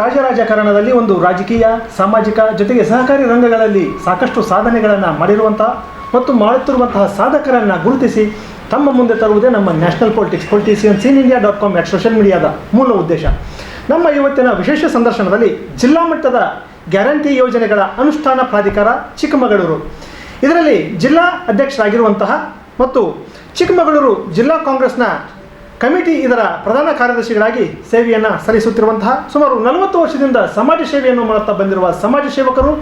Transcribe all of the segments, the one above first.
ರಾಜರಾಜಕಾರಣದಲ್ಲಿ ಒಂದು ರಾಜಕೀಯ, ಸಾಮಾಜಿಕ ಜೊತೆಗೆ ಸಹಕಾರಿ ರಂಗಗಳಲ್ಲಿ ಸಾಕಷ್ಟು ಸಾಧನೆಗಳನ್ನು ಮಾಡಿರುವಂತಹ ಮತ್ತು ಮಾಡುತ್ತಿರುವಂತಹ ಸಾಧಕರನ್ನು ಗುರುತಿಸಿ ತಮ್ಮ ಮುಂದೆ ತರುವುದೇ ನಮ್ಮ national politics, politicians in India dot com at social ಮೀಡಿಯಾದ ಮೂಲ ಉದ್ದೇಶ. ನಮ್ಮ ಇವತ್ತಿನ ವಿಶೇಷ ಸಂದರ್ಶನದಲ್ಲಿ ಜಿಲ್ಲಾ ಮಟ್ಟದ ಗ್ಯಾರಂಟಿ ಯೋಜನೆಗಳ ಅನುಷ್ಠಾನ ಪ್ರಾಧಿಕಾರ ಚಿಕ್ಕಮಗಳೂರು. ಇದರಲ್ಲಿ ಜಿಲ್ಲಾ ಅಧ್ಯಕ್ಷರಾಗಿರುವಂತಹ ಮತ್ತು ಚಿಕ್ಕಮಗಳೂರು ಜಿಲ್ಲಾ ಕಾಂಗ್ರೆಸ್ನ ಕಮಿಟಿ ಇದರ ಪ್ರಧಾನ ಕಾರ್ಯದರ್ಶಿಗಳಾಗಿ ಸೇವೆಯನ್ನು ಸಲ್ಲಿಸುತ್ತಿರುವಂತಹ ಸುಮಾರು ನಲವತ್ತು ವರ್ಷದಿಂದ ಸಮಾಜ ಸೇವೆಯನ್ನು ಮಾಡುತ್ತಾ ಬಂದಿರುವ ಸಮಾಜ ಸೇವಕರು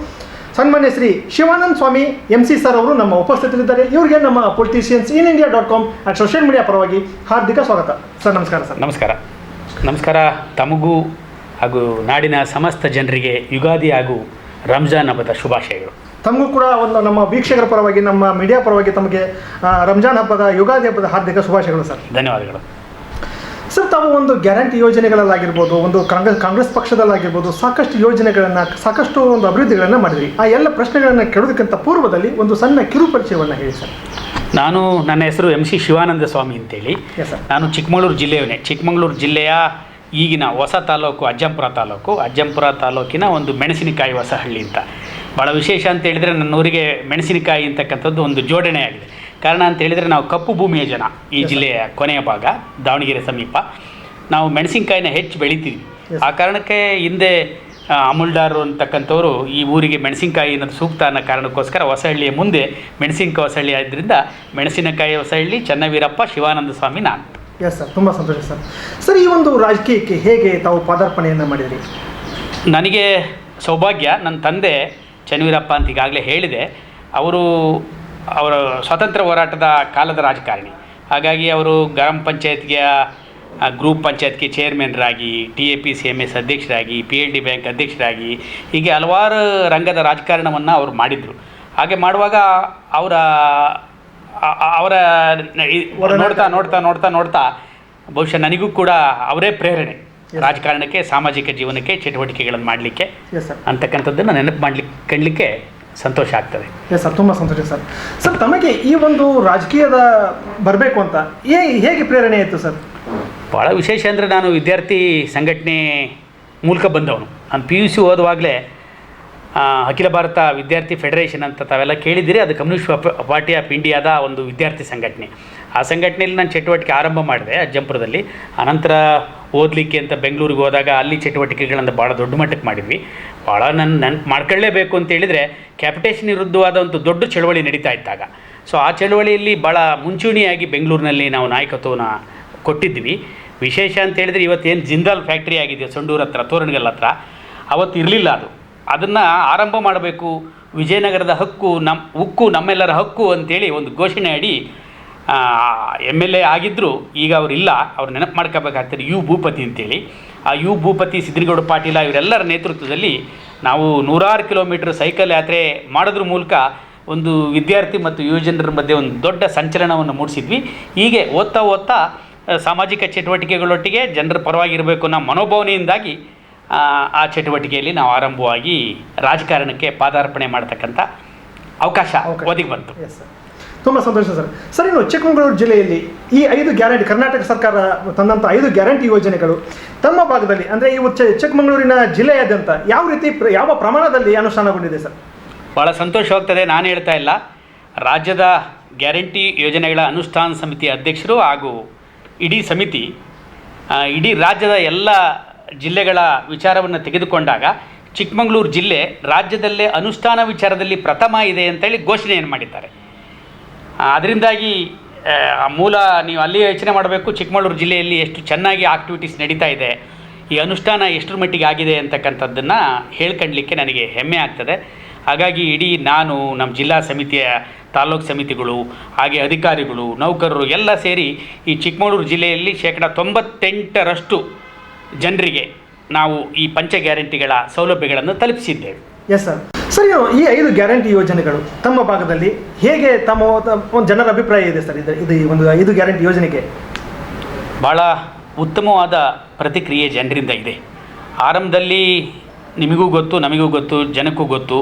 ಸನ್ಮಾನ್ಯ Shri Shivananda Swamy M C sir ಅವರು ನಮ್ಮ ಉಪಸ್ಥಿತರಿದ್ದಾರೆ. ಇವರಿಗೆ ನಮ್ಮ politicians in India dot com at social media ಪರವಾಗಿ ಹಾರ್ದಿಕ ಸ್ವಾಗತ. ಸರ್ ನಮಸ್ಕಾರ ಸರ್. ನಮಸ್ಕಾರ. ನಮಸ್ಕಾರ. ತಮಗೂ ಹಾಗೂ ನಾಡಿನ ಸಮಸ್ತ ಜನರಿಗೆ ಯುಗಾದಿ ಹಾಗೂ ರಂಜಾನ್ ಹಬ್ಬದ ಶುಭಾಶಯಗಳು. ತಮಗೂ ಕೂಡ ಒಂದು ನಮ್ಮ ವೀಕ್ಷಕರ ಪರವಾಗಿ ನಮ್ಮ ಮೀಡಿಯಾ ಪರವಾಗಿ ತಮಗೆ ರಂಜಾನ್ ಹಬ್ಬದ ಯುಗಾದಿ ಹಬ್ಬದ ಹಾರ್ದಿಕ ಶುಭಾಶಯಗಳು ಸರ್. ಧನ್ಯವಾದಗಳು. ಸರ್ ತಾವು ಒಂದು ಗ್ಯಾರಂಟಿ ಯೋಜನೆಗಳಲ್ಲಾಗಿರ್ಬೋದು ಒಂದು ಕಾಂಗ್ರೆಸ್ ಕಾಂಗ್ರೆಸ್ ಪಕ್ಷದಲ್ಲಾಗಿರ್ಬೋದು ಸಾಕಷ್ಟು ಯೋಜನೆಗಳನ್ನು ಸಾಕಷ್ಟು ಒಂದು ಅಭಿವೃದ್ಧಿಗಳನ್ನು ಮಾಡಿದ್ರಿ. ಆ ಎಲ್ಲ ಪ್ರಶ್ನೆಗಳನ್ನು ಕೇಳೋದಕ್ಕಿಂತ ಪೂರ್ವದಲ್ಲಿ ಒಂದು ಸಣ್ಣ ಕಿರು ಪರಿಚಯವನ್ನು ಹೇಳಿ ಸರ್. ನಾನು ನನ್ನ ಹೆಸರು ಎಂ ಸಿ ಶಿವಾನಂದ ಸ್ವಾಮಿ ಅಂತೇಳಿ. ನಾನು ಚಿಕ್ಕಮಗಳೂರು ಜಿಲ್ಲೆಯವನೇ. ಚಿಕ್ಕಮಗಳೂರು ಜಿಲ್ಲೆಯ ಈಗಿನ ಹೊಸ ತಾಲೂಕು ಅಜ್ಜಂಪುರ ತಾಲೂಕು. ಅಜ್ಜಂಪುರ ತಾಲೂಕಿನ ಒಂದು ಮೆಣಸಿನಕಾಯಿ ಹೊಸಹಳ್ಳಿ ಅಂತ. ಭಾಳ ವಿಶೇಷ ಅಂತ ಹೇಳಿದರೆ ನನ್ನ ಊರಿಗೆ ಮೆಣಸಿನಕಾಯಿ ಅಂತಕ್ಕಂಥದ್ದು ಒಂದು ಜೋಡಣೆ ಆಗಿದೆ ಕಾರಣ ಅಂತ ಹೇಳಿದರೆ ನಾವು ಕಪ್ಪು ಭೂಮಿಯ ಜನ ಈ ಜಿಲ್ಲೆಯ ಕೊನೆಯ ಭಾಗ ದಾವಣಗೆರೆ ಸಮೀಪ. ನಾವು ಮೆಣಸಿನಕಾಯಿನ ಹೆಚ್ಚು ಬೆಳಿತೀವಿ. ಆ ಕಾರಣಕ್ಕೆ ಹಿಂದೆ ಅಮುಲ್ಡಾರು ಅಮುಲ್ದಾರು ಅಂತಕ್ಕಂಥವ್ರು ಈ ಊರಿಗೆ ಮೆಣಸಿನಕಾಯಿ ಅನ್ನೋದು ಸೂಕ್ತ ಅನ್ನೋ ಕಾರಣಕ್ಕೋಸ್ಕರ ಹೊಸಹಳ್ಳಿಯ ಮುಂದೆ ಮೆಣಸಿನಕಾಯಿ ಹೊಸಹಳ್ಳಿ ಆದ್ದರಿಂದ ಮೆಣಸಿನಕಾಯಿ ಹೊಸಹಳ್ಳಿ ಚನ್ನವೀರಪ್ಪ ಶಿವಾನಂದ ಸ್ವಾಮಿ ನಾನು. ಎಸ್ ಸರ್ ತುಂಬ ಸಂತೋಷ ಸರ್ ಸರ್ ಈ ಒಂದು ರಾಜಕೀಯಕ್ಕೆ ಹೇಗೆ ತಾವು ಪಾದಾರ್ಪಣೆಯನ್ನು ಮಾಡಿದ್ರಿ? ನನಗೆ ಸೌಭಾಗ್ಯ. ನನ್ನ ತಂದೆ ಚನ್ನವೀರಪ್ಪ ಅಂತ ಈಗಾಗಲೇ ಹೇಳಿದೆ. ಅವರು ಅವರ ಸ್ವಾತಂತ್ರ್ಯ ಹೋರಾಟದ ಕಾಲದ ರಾಜಕಾರಣಿ. ಹಾಗಾಗಿ ಅವರು ಗ್ರಾಮ ಪಂಚಾಯತ್ಗೆ ಗ್ರೂಪ್ ಪಂಚಾಯತ್ಗೆ ಚೇರ್ಮನ್ರಾಗಿ T A P C M S ಅಧ್ಯಕ್ಷರಾಗಿ ಪಿ ಎಲ್ ಡಿ ಬ್ಯಾಂಕ್ ಅಧ್ಯಕ್ಷರಾಗಿ ಹೀಗೆ ಹಲವಾರು ರಂಗದ ರಾಜಕಾರಣವನ್ನು ಅವರು ಮಾಡಿದರು. ಹಾಗೆ ಮಾಡುವಾಗ ಅವರ ಅವರ ನೋಡ್ತಾ ನೋಡ್ತಾ ನೋಡ್ತಾ ನೋಡ್ತಾ ಬಹುಶಃ ನನಗೂ ಕೂಡ ಅವರೇ ಪ್ರೇರಣೆ. ರಾಜಕಾರಣಕ್ಕೆ ಸಾಮಾಜಿಕ ಜೀವನಕ್ಕೆ ಚಟುವಟಿಕೆಗಳನ್ನು ಮಾಡಲಿಕ್ಕೆ ಅಂತಕ್ಕಂಥದ್ದನ್ನು ನೆನಪು ಮಾಡಲಿಕ್ಕೆ ಕಾಣಲಿಕ್ಕೆ ಸಂತೋಷ ಆಗ್ತದೆ. ಎಸ್ ಸರ್ ತುಂಬ ಸಂತೋಷ ಸರ್. ಸರ್ ತಮಗೆ ಈ ಒಂದು ರಾಜಕೀಯದ ಬರಬೇಕು ಅಂತ ಏ ಹೇಗೆ ಪ್ರೇರಣೆ ಆಯಿತು ಸರ್? ಭಾಳ ವಿಶೇಷ ಅಂದರೆ ನಾನು ವಿದ್ಯಾರ್ಥಿ ಸಂಘಟನೆ ಮೂಲಕ ಬಂದವನು. ನಾನು ಪಿ ಯು ಸಿ ಓದುವಾಗಲೇ ಅಖಿಲ ಭಾರತ ವಿದ್ಯಾರ್ಥಿ ಫೆಡರೇಷನ್ ಅಂತ ತಾವೆಲ್ಲ ಕೇಳಿದ್ದೀರಿ. ಅದು ಕಮ್ಯುನಿಸ್ಟ್ ಪಾರ್ಟಿ ಆಫ್ ಇಂಡಿಯಾದ ಒಂದು ವಿದ್ಯಾರ್ಥಿ ಸಂಘಟನೆ. ಆ ಸಂಘಟನೆಯಲ್ಲಿ ನಾನು ಚಟುವಟಿಕೆ ಆರಂಭ ಮಾಡಿದೆ ಅಜ್ಜಂಪುರದಲ್ಲಿ. ಅನಂತರ ಓದಲಿಕ್ಕೆ ಅಂತ ಬೆಂಗಳೂರಿಗೆ ಹೋದಾಗ ಅಲ್ಲಿ ಚಟುವಟಿಕೆಗಳನ್ನು ಭಾಳ ದೊಡ್ಡ ಮಟ್ಟಕ್ಕೆ ಮಾಡಿದ್ವಿ. ಭಾಳ ನನ್ನ ನೆನ್ಪು ಮಾಡ್ಕೊಳ್ಳೇಬೇಕು ಅಂತ ಹೇಳಿದರೆ ಕ್ಯಾಪಿಟೇಷನ್ ವಿರುದ್ಧವಾದ ಒಂದು ದೊಡ್ಡ ಚಳವಳಿ ನಡೀತಾ ಇದ್ದಾಗ. ಸೊ ಆ ಚಳವಳಿಯಲ್ಲಿ ಭಾಳ ಮುಂಚೂಣಿಯಾಗಿ ಬೆಂಗಳೂರಿನಲ್ಲಿ ನಾವು ನಾಯಕತ್ವವನ್ನು ಕೊಟ್ಟಿದ್ವಿ ವಿಶೇಷ ಅಂತ ಹೇಳಿದರೆ ಇವತ್ತೇನು ಜಿಂದಾಲ್ ಫ್ಯಾಕ್ಟ್ರಿ ಆಗಿದೆ ಸೊಂಡೂರು ಹತ್ರ, ತೋರಣಗಲ್ ಹತ್ರ, ಅವತ್ತು ಇರಲಿಲ್ಲ ಅದು. ಅದನ್ನು ಆರಂಭ ಮಾಡಬೇಕು. ವಿಜಯನಗರದ ಹಕ್ಕು ನಮ್ಮ ಉಕ್ಕು ನಮ್ಮೆಲ್ಲರ ಹಕ್ಕು ಅಂತೇಳಿ ಒಂದು ಘೋಷಣೆ ಅಡಿ ಎಂ ಎಲ್ ಎ ಆಗಿದ್ದರು ಈಗ ಅವರಿಲ್ಲ ಅವ್ರು ನೆನಪು ಮಾಡ್ಕೋಬೇಕಾಗ್ತದೆ ಯು ಭೂಪತಿ ಅಂತೇಳಿ. ಆ ಯು ಭೂಪತಿ ಸಿದ್ದನಗೌಡ ಪಾಟೀಲ ಇವರೆಲ್ಲರ ನೇತೃತ್ವದಲ್ಲಿ ನಾವು ನೂರಾರು ಕಿಲೋಮೀಟ್ರ್ ಸೈಕಲ್ ಯಾತ್ರೆ ಮಾಡೋದ್ರ ಮೂಲಕ ಒಂದು ವಿದ್ಯಾರ್ಥಿ ಮತ್ತು ಯುವಜನರ ಮಧ್ಯೆ ಒಂದು ದೊಡ್ಡ ಸಂಚಲನವನ್ನು ಮೂಡಿಸಿದ್ವಿ. ಹೀಗೆ ಓದ್ತಾ ಓದ್ತಾ ಸಾಮಾಜಿಕ ಚಟುವಟಿಕೆಗಳೊಟ್ಟಿಗೆ ಜನರ ಪರವಾಗಿರಬೇಕು ಅನ್ನೋ ಮನೋಭಾವನೆಯಿಂದಾಗಿ ಆ, ಚಟುವಟಿಕೆಯಲ್ಲಿ ನಾವು ಆರಂಭವಾಗಿ ರಾಜಕಾರಣಕ್ಕೆ ಪಾದಾರ್ಪಣೆ ಮಾಡ್ತಕ್ಕಂಥ ಅವಕಾಶ ಓದಿಗೆ ಒದಗಿ ಬಂತು ತುಂಬ ಸಂತೋಷ ಸರ್. ಸರ್, ಇನ್ನು ಚಿಕ್ಕಮಗಳೂರು ಜಿಲ್ಲೆಯಲ್ಲಿ ಈ ಐದು ಗ್ಯಾರಂಟಿ ಕರ್ನಾಟಕ ಸರ್ಕಾರ ತಂದಂಥ ಐದು ಗ್ಯಾರಂಟಿ ಯೋಜನೆಗಳು ತಮ್ಮ ಭಾಗದಲ್ಲಿ, ಅಂದರೆ ಇವು ಚಿಕ್ಕಮಗಳೂರಿನ ಜಿಲ್ಲೆಯಾದ್ಯಂತ ಯಾವ ರೀತಿ ಯಾವ ಪ್ರಮಾಣದಲ್ಲಿ ಅನುಷ್ಠಾನಗೊಂಡಿದೆ ಸರ್? ಭಾಳ ಸಂತೋಷವಾಗ್ತದೆ ನಾನು ಹೇಳ್ತಾ ಇಲ್ಲ. ರಾಜ್ಯದ ಗ್ಯಾರಂಟಿ ಯೋಜನೆಗಳ ಅನುಷ್ಠಾನ ಸಮಿತಿ ಅಧ್ಯಕ್ಷರು ಹಾಗೂ ಇಡೀ ಸಮಿತಿ ಇಡೀ ರಾಜ್ಯದ ಎಲ್ಲ ಜಿಲ್ಲೆಗಳ ವಿಚಾರವನ್ನು ತೆಗೆದುಕೊಂಡಾಗ ಚಿಕ್ಕಮಗಳೂರು ಜಿಲ್ಲೆ ರಾಜ್ಯದಲ್ಲೇ ಅನುಷ್ಠಾನ ವಿಚಾರದಲ್ಲಿ ಪ್ರಥಮ ಇದೆ ಅಂತೇಳಿ ಘೋಷಣೆಯನ್ನು ಮಾಡಿದ್ದಾರೆ. ಅದರಿಂದಾಗಿ ಮೂಲ ನೀವು ಅಲ್ಲಿ ಯೋಚನೆ ಮಾಡಬೇಕು, ಚಿಕ್ಕಮಗಳೂರು ಜಿಲ್ಲೆಯಲ್ಲಿ ಎಷ್ಟು ಚೆನ್ನಾಗಿ ಆಕ್ಟಿವಿಟೀಸ್ ನಡೀತಾ ಇದೆ, ಈ ಅನುಷ್ಠಾನ ಎಷ್ಟರ ಮಟ್ಟಿಗೆ ಆಗಿದೆ ಅಂತಕ್ಕಂಥದ್ದನ್ನು ಹೇಳ್ಕೊಳ್ಲಿಕ್ಕೆ ನನಗೆ ಹೆಮ್ಮೆ ಆಗ್ತದೆ. ಹಾಗಾಗಿ ಇಡೀ ನಾನು, ನಮ್ಮ ಜಿಲ್ಲಾ ಸಮಿತಿಯ ತಾಲೂಕು ಸಮಿತಿಗಳು, ಹಾಗೆ ಅಧಿಕಾರಿಗಳು, ನೌಕರರು ಎಲ್ಲ ಸೇರಿ ಈ ಚಿಕ್ಕಮಗಳೂರು ಜಿಲ್ಲೆಯಲ್ಲಿ ಶೇಕಡ ತೊಂಬತ್ತೆಂಟರಷ್ಟು ಜನರಿಗೆ ನಾವು ಈ ಪಂಚ ಗ್ಯಾರಂಟಿಗಳ ಸೌಲಭ್ಯಗಳನ್ನು ತಲುಪಿಸಿದ್ದೇವೆ. ಎಸ್ ಸರ್ ಸರ್ ಈ ಐದು ಗ್ಯಾರಂಟಿ ಯೋಜನೆಗಳು ತಮ್ಮ ಭಾಗದಲ್ಲಿ ಹೇಗೆ ತಮ್ಮ ಒಂದು ಜನರ ಅಭಿಪ್ರಾಯ ಇದೆ ಸರ್ ಇದು ಇದು ಈ ಒಂದು ಐದು ಗ್ಯಾರಂಟಿ ಯೋಜನೆಗೆ? ಭಾಳ ಉತ್ತಮವಾದ ಪ್ರತಿಕ್ರಿಯೆ ಜನರಿಂದ ಇದೆ. ಆರಂಭದಲ್ಲಿ ನಿಮಗೂ ಗೊತ್ತು, ನಮಗೂ ಗೊತ್ತು, ಜನಕ್ಕೂ ಗೊತ್ತು.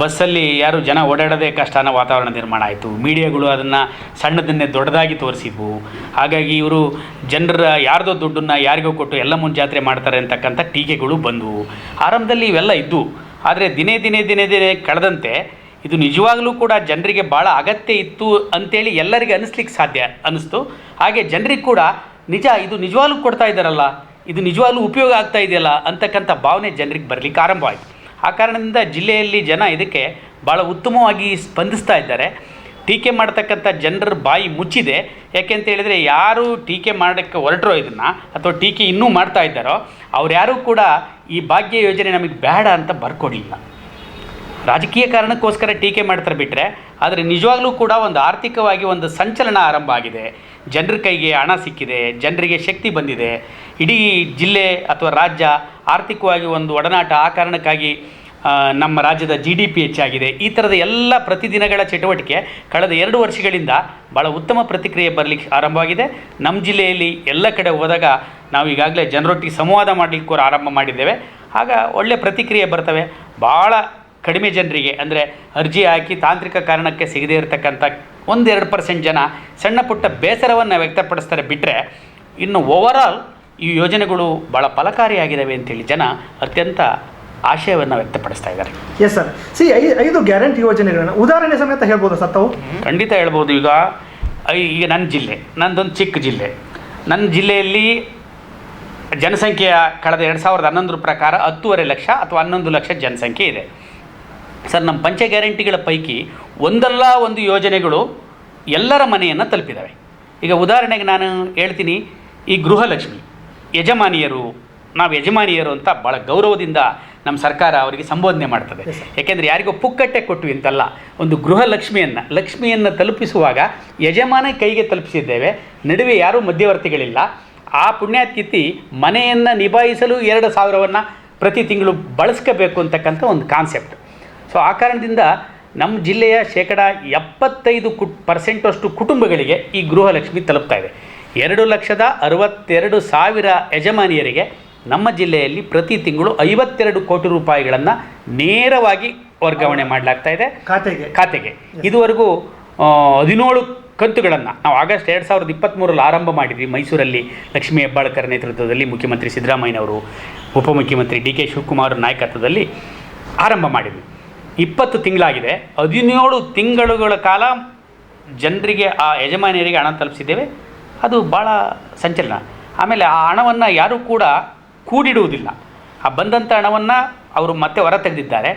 ಬಸ್ಸಲ್ಲಿ ಯಾರು ಜನ ಓಡಾಡೋದೇ ಕಷ್ಟ ಅನ್ನೋ ವಾತಾವರಣ ನಿರ್ಮಾಣ ಆಯಿತು. ಮೀಡಿಯಾಗಳು ಅದನ್ನು ಸಣ್ಣದನ್ನೇ ದೊಡ್ಡದಾಗಿ ತೋರಿಸಿದ್ವು. ಹಾಗಾಗಿ ಇವರು ಜನರ ಯಾರ್ದೋ ದುಡ್ಡನ್ನು ಯಾರಿಗೋ ಕೊಟ್ಟು ಎಲ್ಲ ಮುಂಜಾತ್ರೆ ಮಾಡ್ತಾರೆ ಅಂತಕ್ಕಂಥ ಟೀಕೆಗಳು ಬಂದವು. ಆರಂಭದಲ್ಲಿ ಇವೆಲ್ಲ ಇದ್ದವು ಆದರೆ ದಿನೇ ದಿನೇ ದಿನೇ ದಿನೇ ಕಳೆದಂತೆ ಇದು ನಿಜವಾಗಲೂ ಕೂಡ ಜನರಿಗೆ ಭಾಳ ಅಗತ್ಯ ಇತ್ತು ಅಂತೇಳಿ ಎಲ್ಲರಿಗೆ ಅನಿಸ್ಲಿಕ್ಕೆ ಸಾಧ್ಯ ಅನ್ನಿಸ್ತು ಹಾಗೆ ಜನರಿಗೆ ಕೂಡ ನಿಜ ಇದು ನಿಜವಾಗ್ಲೂ ಕೊಡ್ತಾ ಇದ್ದಾರಲ್ಲ, ಇದು ನಿಜವಾಗ್ಲೂ ಉಪಯೋಗ ಆಗ್ತಾ ಇದೆಯಲ್ಲ ಅಂತಕ್ಕಂಥ ಭಾವನೆ ಜನರಿಗೆ ಬರಲಿಕ್ಕೆ ಆರಂಭವಾಯಿತು. ಆ ಕಾರಣದಿಂದ ಜಿಲ್ಲೆಯಲ್ಲಿ ಜನ ಇದಕ್ಕೆ ಭಾಳ ಉತ್ತಮವಾಗಿ ಸ್ಪಂದಿಸ್ತಾ ಇದ್ದಾರೆ. ಟೀಕೆ ಮಾಡ್ತಕ್ಕಂಥ ಜನರ ಬಾಯಿ ಮುಚ್ಚಿದೆ. ಯಾಕೆ ಅಂತ ಹೇಳಿದರೆ ಯಾರು ಟೀಕೆ ಮಾಡೋಕ್ಕೆ ಹೊರಟರೋ ಇದನ್ನು, ಅಥವಾ ಟೀಕೆ ಇನ್ನೂ ಮಾಡ್ತಾ ಇದ್ದಾರೋ ಅವ್ರು ಯಾರೂ ಕೂಡ ಈ ಭಾಗ್ಯ ಯೋಜನೆ ನಮಗೆ ಬೇಡ ಅಂತ ಬರ್ಕೊಡಿಲ್ಲ ರಾಜಕೀಯ ಕಾರಣಕ್ಕೋಸ್ಕರ ಟೀಕೆ ಮಾಡ್ತಾರೆ ಬಿಟ್ಟರೆ ಆದರೆ ನಿಜವಾಗ್ಲೂ ಕೂಡ ಒಂದು ಆರ್ಥಿಕವಾಗಿ ಒಂದು ಸಂಚಲನ ಆರಂಭ ಆಗಿದೆ. ಜನರ ಕೈಗೆ ಹಣ ಸಿಕ್ಕಿದೆ, ಜನರಿಗೆ ಶಕ್ತಿ ಬಂದಿದೆ. ಇಡೀ ಜಿಲ್ಲೆ ಅಥವಾ ರಾಜ್ಯ ಆರ್ಥಿಕವಾಗಿ ಒಂದು ಒಡನಾಟ ಆ ಕಾರಣಕ್ಕಾಗಿ ನಮ್ಮ ರಾಜ್ಯದ ಜಿ ಡಿ ಪಿ ಹೆಚ್ಚಾಗಿದೆ. ಈ ಥರದ ಎಲ್ಲ ಪ್ರತಿದಿನಗಳ ಚಟುವಟಿಕೆ ಕಳೆದ ಎರಡು ವರ್ಷಗಳಿಂದ ಭಾಳ ಉತ್ತಮ ಪ್ರತಿಕ್ರಿಯೆ ಬರಲಿಕ್ಕೆ ಆರಂಭವಾಗಿದೆ. ನಮ್ಮ ಜಿಲ್ಲೆಯಲ್ಲಿ ಎಲ್ಲ ಕಡೆ ಹೋದಾಗ ನಾವು ಈಗಾಗಲೇ ಜನರೊಟ್ಟಿಗೆ ಸಂವಾದ ಮಾಡಲಿಕ್ಕೆ ಆರಂಭ ಮಾಡಿದ್ದೇವೆ. ಆಗ ಒಳ್ಳೆಯ ಪ್ರತಿಕ್ರಿಯೆ ಬರ್ತವೆ. ಭಾಳ ಕಡಿಮೆ ಜನರಿಗೆ ಅಂದರೆ ಅರ್ಜಿ ಹಾಕಿ ತಾಂತ್ರಿಕ ಕಾರಣಕ್ಕೆ ಸಿಗದೇ ಇರತಕ್ಕಂಥ ಒಂದೆರಡು ಪರ್ಸೆಂಟ್ ಜನ ಸಣ್ಣ ಪುಟ್ಟ ಬೇಸರವನ್ನು ವ್ಯಕ್ತಪಡಿಸ್ತಾರೆ ಬಿಟ್ಟರೆ ಇನ್ನು ಓವರಾಲ್ ಈ ಯೋಜನೆಗಳು ಭಾಳ ಫಲಕಾರಿಯಾಗಿದ್ದಾವೆ ಅಂತೇಳಿ ಜನ ಅತ್ಯಂತ ಆಶಯವನ್ನು ವ್ಯಕ್ತಪಡಿಸ್ತಾ ಇದ್ದಾರೆ. ಎಸ್ ಸರ್ ಸಿ ಐ ಐದು ಗ್ಯಾರಂಟಿ ಯೋಜನೆಗಳನ್ನು ಉದಾಹರಣೆ ಸಮೇತ ಹೇಳ್ಬೋದು ಸರ್ ತಾವು? ಖಂಡಿತ ಹೇಳ್ಬೋದು. ಈಗ ಈಗ ನನ್ನ ಜಿಲ್ಲೆ ನನ್ನದೊಂದು ಚಿಕ್ಕ ಜಿಲ್ಲೆ. ನನ್ನ ಜಿಲ್ಲೆಯಲ್ಲಿ ಜನಸಂಖ್ಯೆಯ ಕಳೆದ ಎರಡು ಸಾವಿರದ ಹನ್ನೊಂದರ ಪ್ರಕಾರ ಹತ್ತೂವರೆ ಲಕ್ಷ ಅಥವಾ ಹನ್ನೊಂದು ಲಕ್ಷ ಜನಸಂಖ್ಯೆ ಇದೆ. ಸರ್ ನಮ್ಮ ಪಂಚ ಗ್ಯಾರಂಟಿಗಳ ಪೈಕಿ ಒಂದಲ್ಲ ಒಂದು ಯೋಜನೆಗಳು ಎಲ್ಲರ ಮನೆಯನ್ನು ತಲುಪಿದ್ದಾವೆ ಈಗ ಉದಾಹರಣೆಗೆ ನಾನು ಹೇಳ್ತೀನಿ ಈ ಗೃಹಲಕ್ಷ್ಮಿ ಯಜಮಾನಿಯರು ನಾವು ಯಜಮಾನಿಯರು ಅಂತ ಭಾಳ ಗೌರವದಿಂದ ನಮ್ಮ ಸರ್ಕಾರ ಅವರಿಗೆ ಸಂಬೋಧನೆ ಮಾಡ್ತದೆ. ಯಾಕೆಂದರೆ ಯಾರಿಗೂ ಪುಕ್ಕಟ್ಟೆ ಕೊಟ್ಟು ಅಂತಲ್ಲ ಒಂದು ಗೃಹಲಕ್ಷ್ಮಿಯನ್ನು ಲಕ್ಷ್ಮಿಯನ್ನು ತಲುಪಿಸುವಾಗ ಯಜಮಾನ ಕೈಗೆ ತಲುಪಿಸಿದ್ದೇವೆ. ನಡುವೆ ಯಾರೂ ಮಧ್ಯವರ್ತಿಗಳಿಲ್ಲ. ಆ ಪುಣ್ಯಾತ್ಕಿತಿ ಮನೆಯನ್ನು ನಿಭಾಯಿಸಲು ಎರಡು ಸಾವಿರವನ್ನು ಪ್ರತಿ ತಿಂಗಳು ಬಳಸ್ಕೋಬೇಕು ಅಂತಕ್ಕಂಥ ಒಂದು ಕಾನ್ಸೆಪ್ಟ್. ಸೊ ಆ ಕಾರಣದಿಂದ ನಮ್ಮ ಜಿಲ್ಲೆಯ ಶೇಕಡ ಎಪ್ಪತ್ತೈದು ಕುಟ್ ಪರ್ಸೆಂಟಷ್ಟು ಕುಟುಂಬಗಳಿಗೆ ಈ ಗೃಹಲಕ್ಷ್ಮಿ ತಲುಪ್ತಾ ಇದೆ. ಎರಡು ಲಕ್ಷದ ಅರವತ್ತೆರಡು ಸಾವಿರ ಯಜಮಾನಿಯರಿಗೆ ನಮ್ಮ ಜಿಲ್ಲೆಯಲ್ಲಿ ಪ್ರತಿ ತಿಂಗಳು ಐವತ್ತೆರಡು ಕೋಟಿ ರೂಪಾಯಿಗಳನ್ನು ನೇರವಾಗಿ ವರ್ಗಾವಣೆ ಮಾಡಲಾಗ್ತಾ ಇದೆ. ಖಾತೆಗೆ. ಖಾತೆಗೆ. ಇದುವರೆಗೂ ಹದಿನೇಳು ಕಂತುಗಳನ್ನು ನಾವು ಆಗಸ್ಟ್ ಎರಡು ಸಾವಿರದ ಇಪ್ಪತ್ತ್ಮೂರಲ್ಲಿ ಆರಂಭ ಮಾಡಿದ್ವಿ ಮೈಸೂರಲ್ಲಿ ಲಕ್ಷ್ಮೀ ಹೆಬ್ಬಾಳ್ಕರ್ ನೇತೃತ್ವದಲ್ಲಿ ಮುಖ್ಯಮಂತ್ರಿ ಸಿದ್ದರಾಮಯ್ಯನವರು ಉಪಮುಖ್ಯಮಂತ್ರಿ ಡಿ ಕೆ ಶಿವಕುಮಾರ್ ನಾಯಕತ್ವದಲ್ಲಿ ಆರಂಭ ಮಾಡಿದ್ವಿ. ಇಪ್ಪತ್ತು ತಿಂಗಳಾಗಿದೆ. ಹದಿನೇಳು ತಿಂಗಳುಗಳ ಕಾಲ ಜನರಿಗೆ ಆ ಯಜಮಾನಿಯರಿಗೆ ಹಣ ತಲುಪಿಸಿದ್ದೇವೆ. ಅದು ಭಾಳ ಸಂಚಲನ. ಆಮೇಲೆ ಆ ಹಣವನ್ನು ಯಾರೂ ಕೂಡ ಕೂಡಿಡುವುದಿಲ್ಲ. ಆ ಬಂದಂಥ ಹಣವನ್ನು ಅವರು ಮತ್ತೆ ಹೊರ ತೆಗೆದಿದ್ದಾರೆ.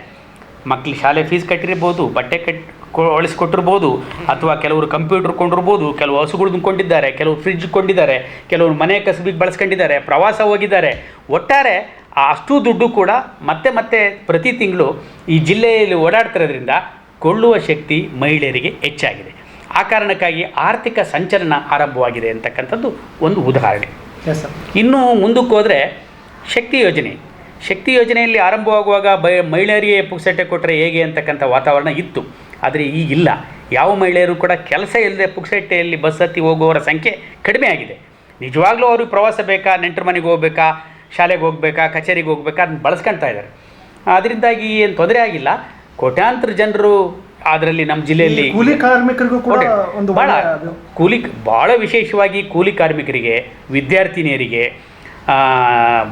ಮಕ್ಕಳು ಶಾಲೆ ಫೀಸ್ ಕಟ್ಟಿರ್ಬೋದು ಬಟ್ಟೆ ಕಟ್ ಕೊಳಿಸ್ಕೊಟ್ಟಿರ್ಬೋದು ಅಥವಾ ಕೆಲವರು ಕಂಪ್ಯೂಟರ್ ಕೊಂಡಿರ್ಬೋದು ಕೆಲವು ಹಸುಗಳು ಕೊಂಡಿದ್ದಾರೆ ಕೆಲವು ಫ್ರಿಜ್ ಕೊಂಡಿದ್ದಾರೆ ಕೆಲವರು ಮನೆ ಕಸಬಿಗೆ ಬಳಸ್ಕೊಂಡಿದ್ದಾರೆ ಪ್ರವಾಸ ಹೋಗಿದ್ದಾರೆ. ಒಟ್ಟಾರೆ ಆ ಅಷ್ಟು ದುಡ್ಡು ಕೂಡ ಮತ್ತೆ ಮತ್ತೆ ಪ್ರತಿ ತಿಂಗಳು ಈ ಜಿಲ್ಲೆಯಲ್ಲಿ ಓಡಾಡ್ತಿರೋದ್ರಿಂದ ಕೊಳ್ಳುವ ಶಕ್ತಿ ಮಹಿಳೆಯರಿಗೆ ಹೆಚ್ಚಾಗಿದೆ. ಆ ಕಾರಣಕ್ಕಾಗಿ ಆರ್ಥಿಕ ಸಂಚಲನ ಆರಂಭವಾಗಿದೆ ಅಂತಕ್ಕಂಥದ್ದು ಒಂದು ಉದಾಹರಣೆ. ಇನ್ನು ಮುಂದಕ್ಕೆ ಹೋದರೆ ಶಕ್ತಿ ಯೋಜನೆ. ಶಕ್ತಿ ಯೋಜನೆಯಲ್ಲಿ ಆರಂಭವಾಗುವಾಗ ಬ ಮಹಿಳೆಯರಿಗೆ ಪುಕ್ಸಟ್ಟೆ ಕೊಟ್ಟರೆ ಹೇಗೆ ಅಂತಕ್ಕಂಥ ವಾತಾವರಣ ಇತ್ತು. ಆದರೆ ಈಗಿಲ್ಲ ಯಾವ ಮಹಿಳೆಯರು ಕೂಡ ಕೆಲಸ ಇಲ್ಲದೆ ಪುಕ್ಸಟ್ಟೆಯಲ್ಲಿ ಬಸ್ ಹತ್ತಿ ಹೋಗುವವರ ಸಂಖ್ಯೆ ಕಡಿಮೆ ಆಗಿದೆ. ನಿಜವಾಗ್ಲೂ ಅವ್ರಿಗೆ ಪ್ರವಾಸ ಬೇಕಾ ನೆಂಟರ ಮನೆಗೆ ಹೋಗ್ಬೇಕಾ ಶಾಲೆಗೆ ಹೋಗ್ಬೇಕಾ ಕಚೇರಿಗೆ ಹೋಗ್ಬೇಕಾ ಅದನ್ನು ಬಳಸ್ಕೊಳ್ತಾ ಇದ್ದಾರೆ. ಅದರಿಂದಾಗಿ ಏನು ತೊಂದರೆ ಆಗಿಲ್ಲ. ಕೋಟ್ಯಾಂತರ ಜನರು ಅದರಲ್ಲಿ ನಮ್ಮ ಜಿಲ್ಲೆಯಲ್ಲಿ ಕೂಲಿ ಕಾರ್ಮಿಕರಿಗೂ ಕೂಡ ಒಂದು ಭಾಳ ಕೂಲಿ ಭಾಳ ವಿಶೇಷವಾಗಿ ಕೂಲಿ ಕಾರ್ಮಿಕರಿಗೆ ವಿದ್ಯಾರ್ಥಿನಿಯರಿಗೆ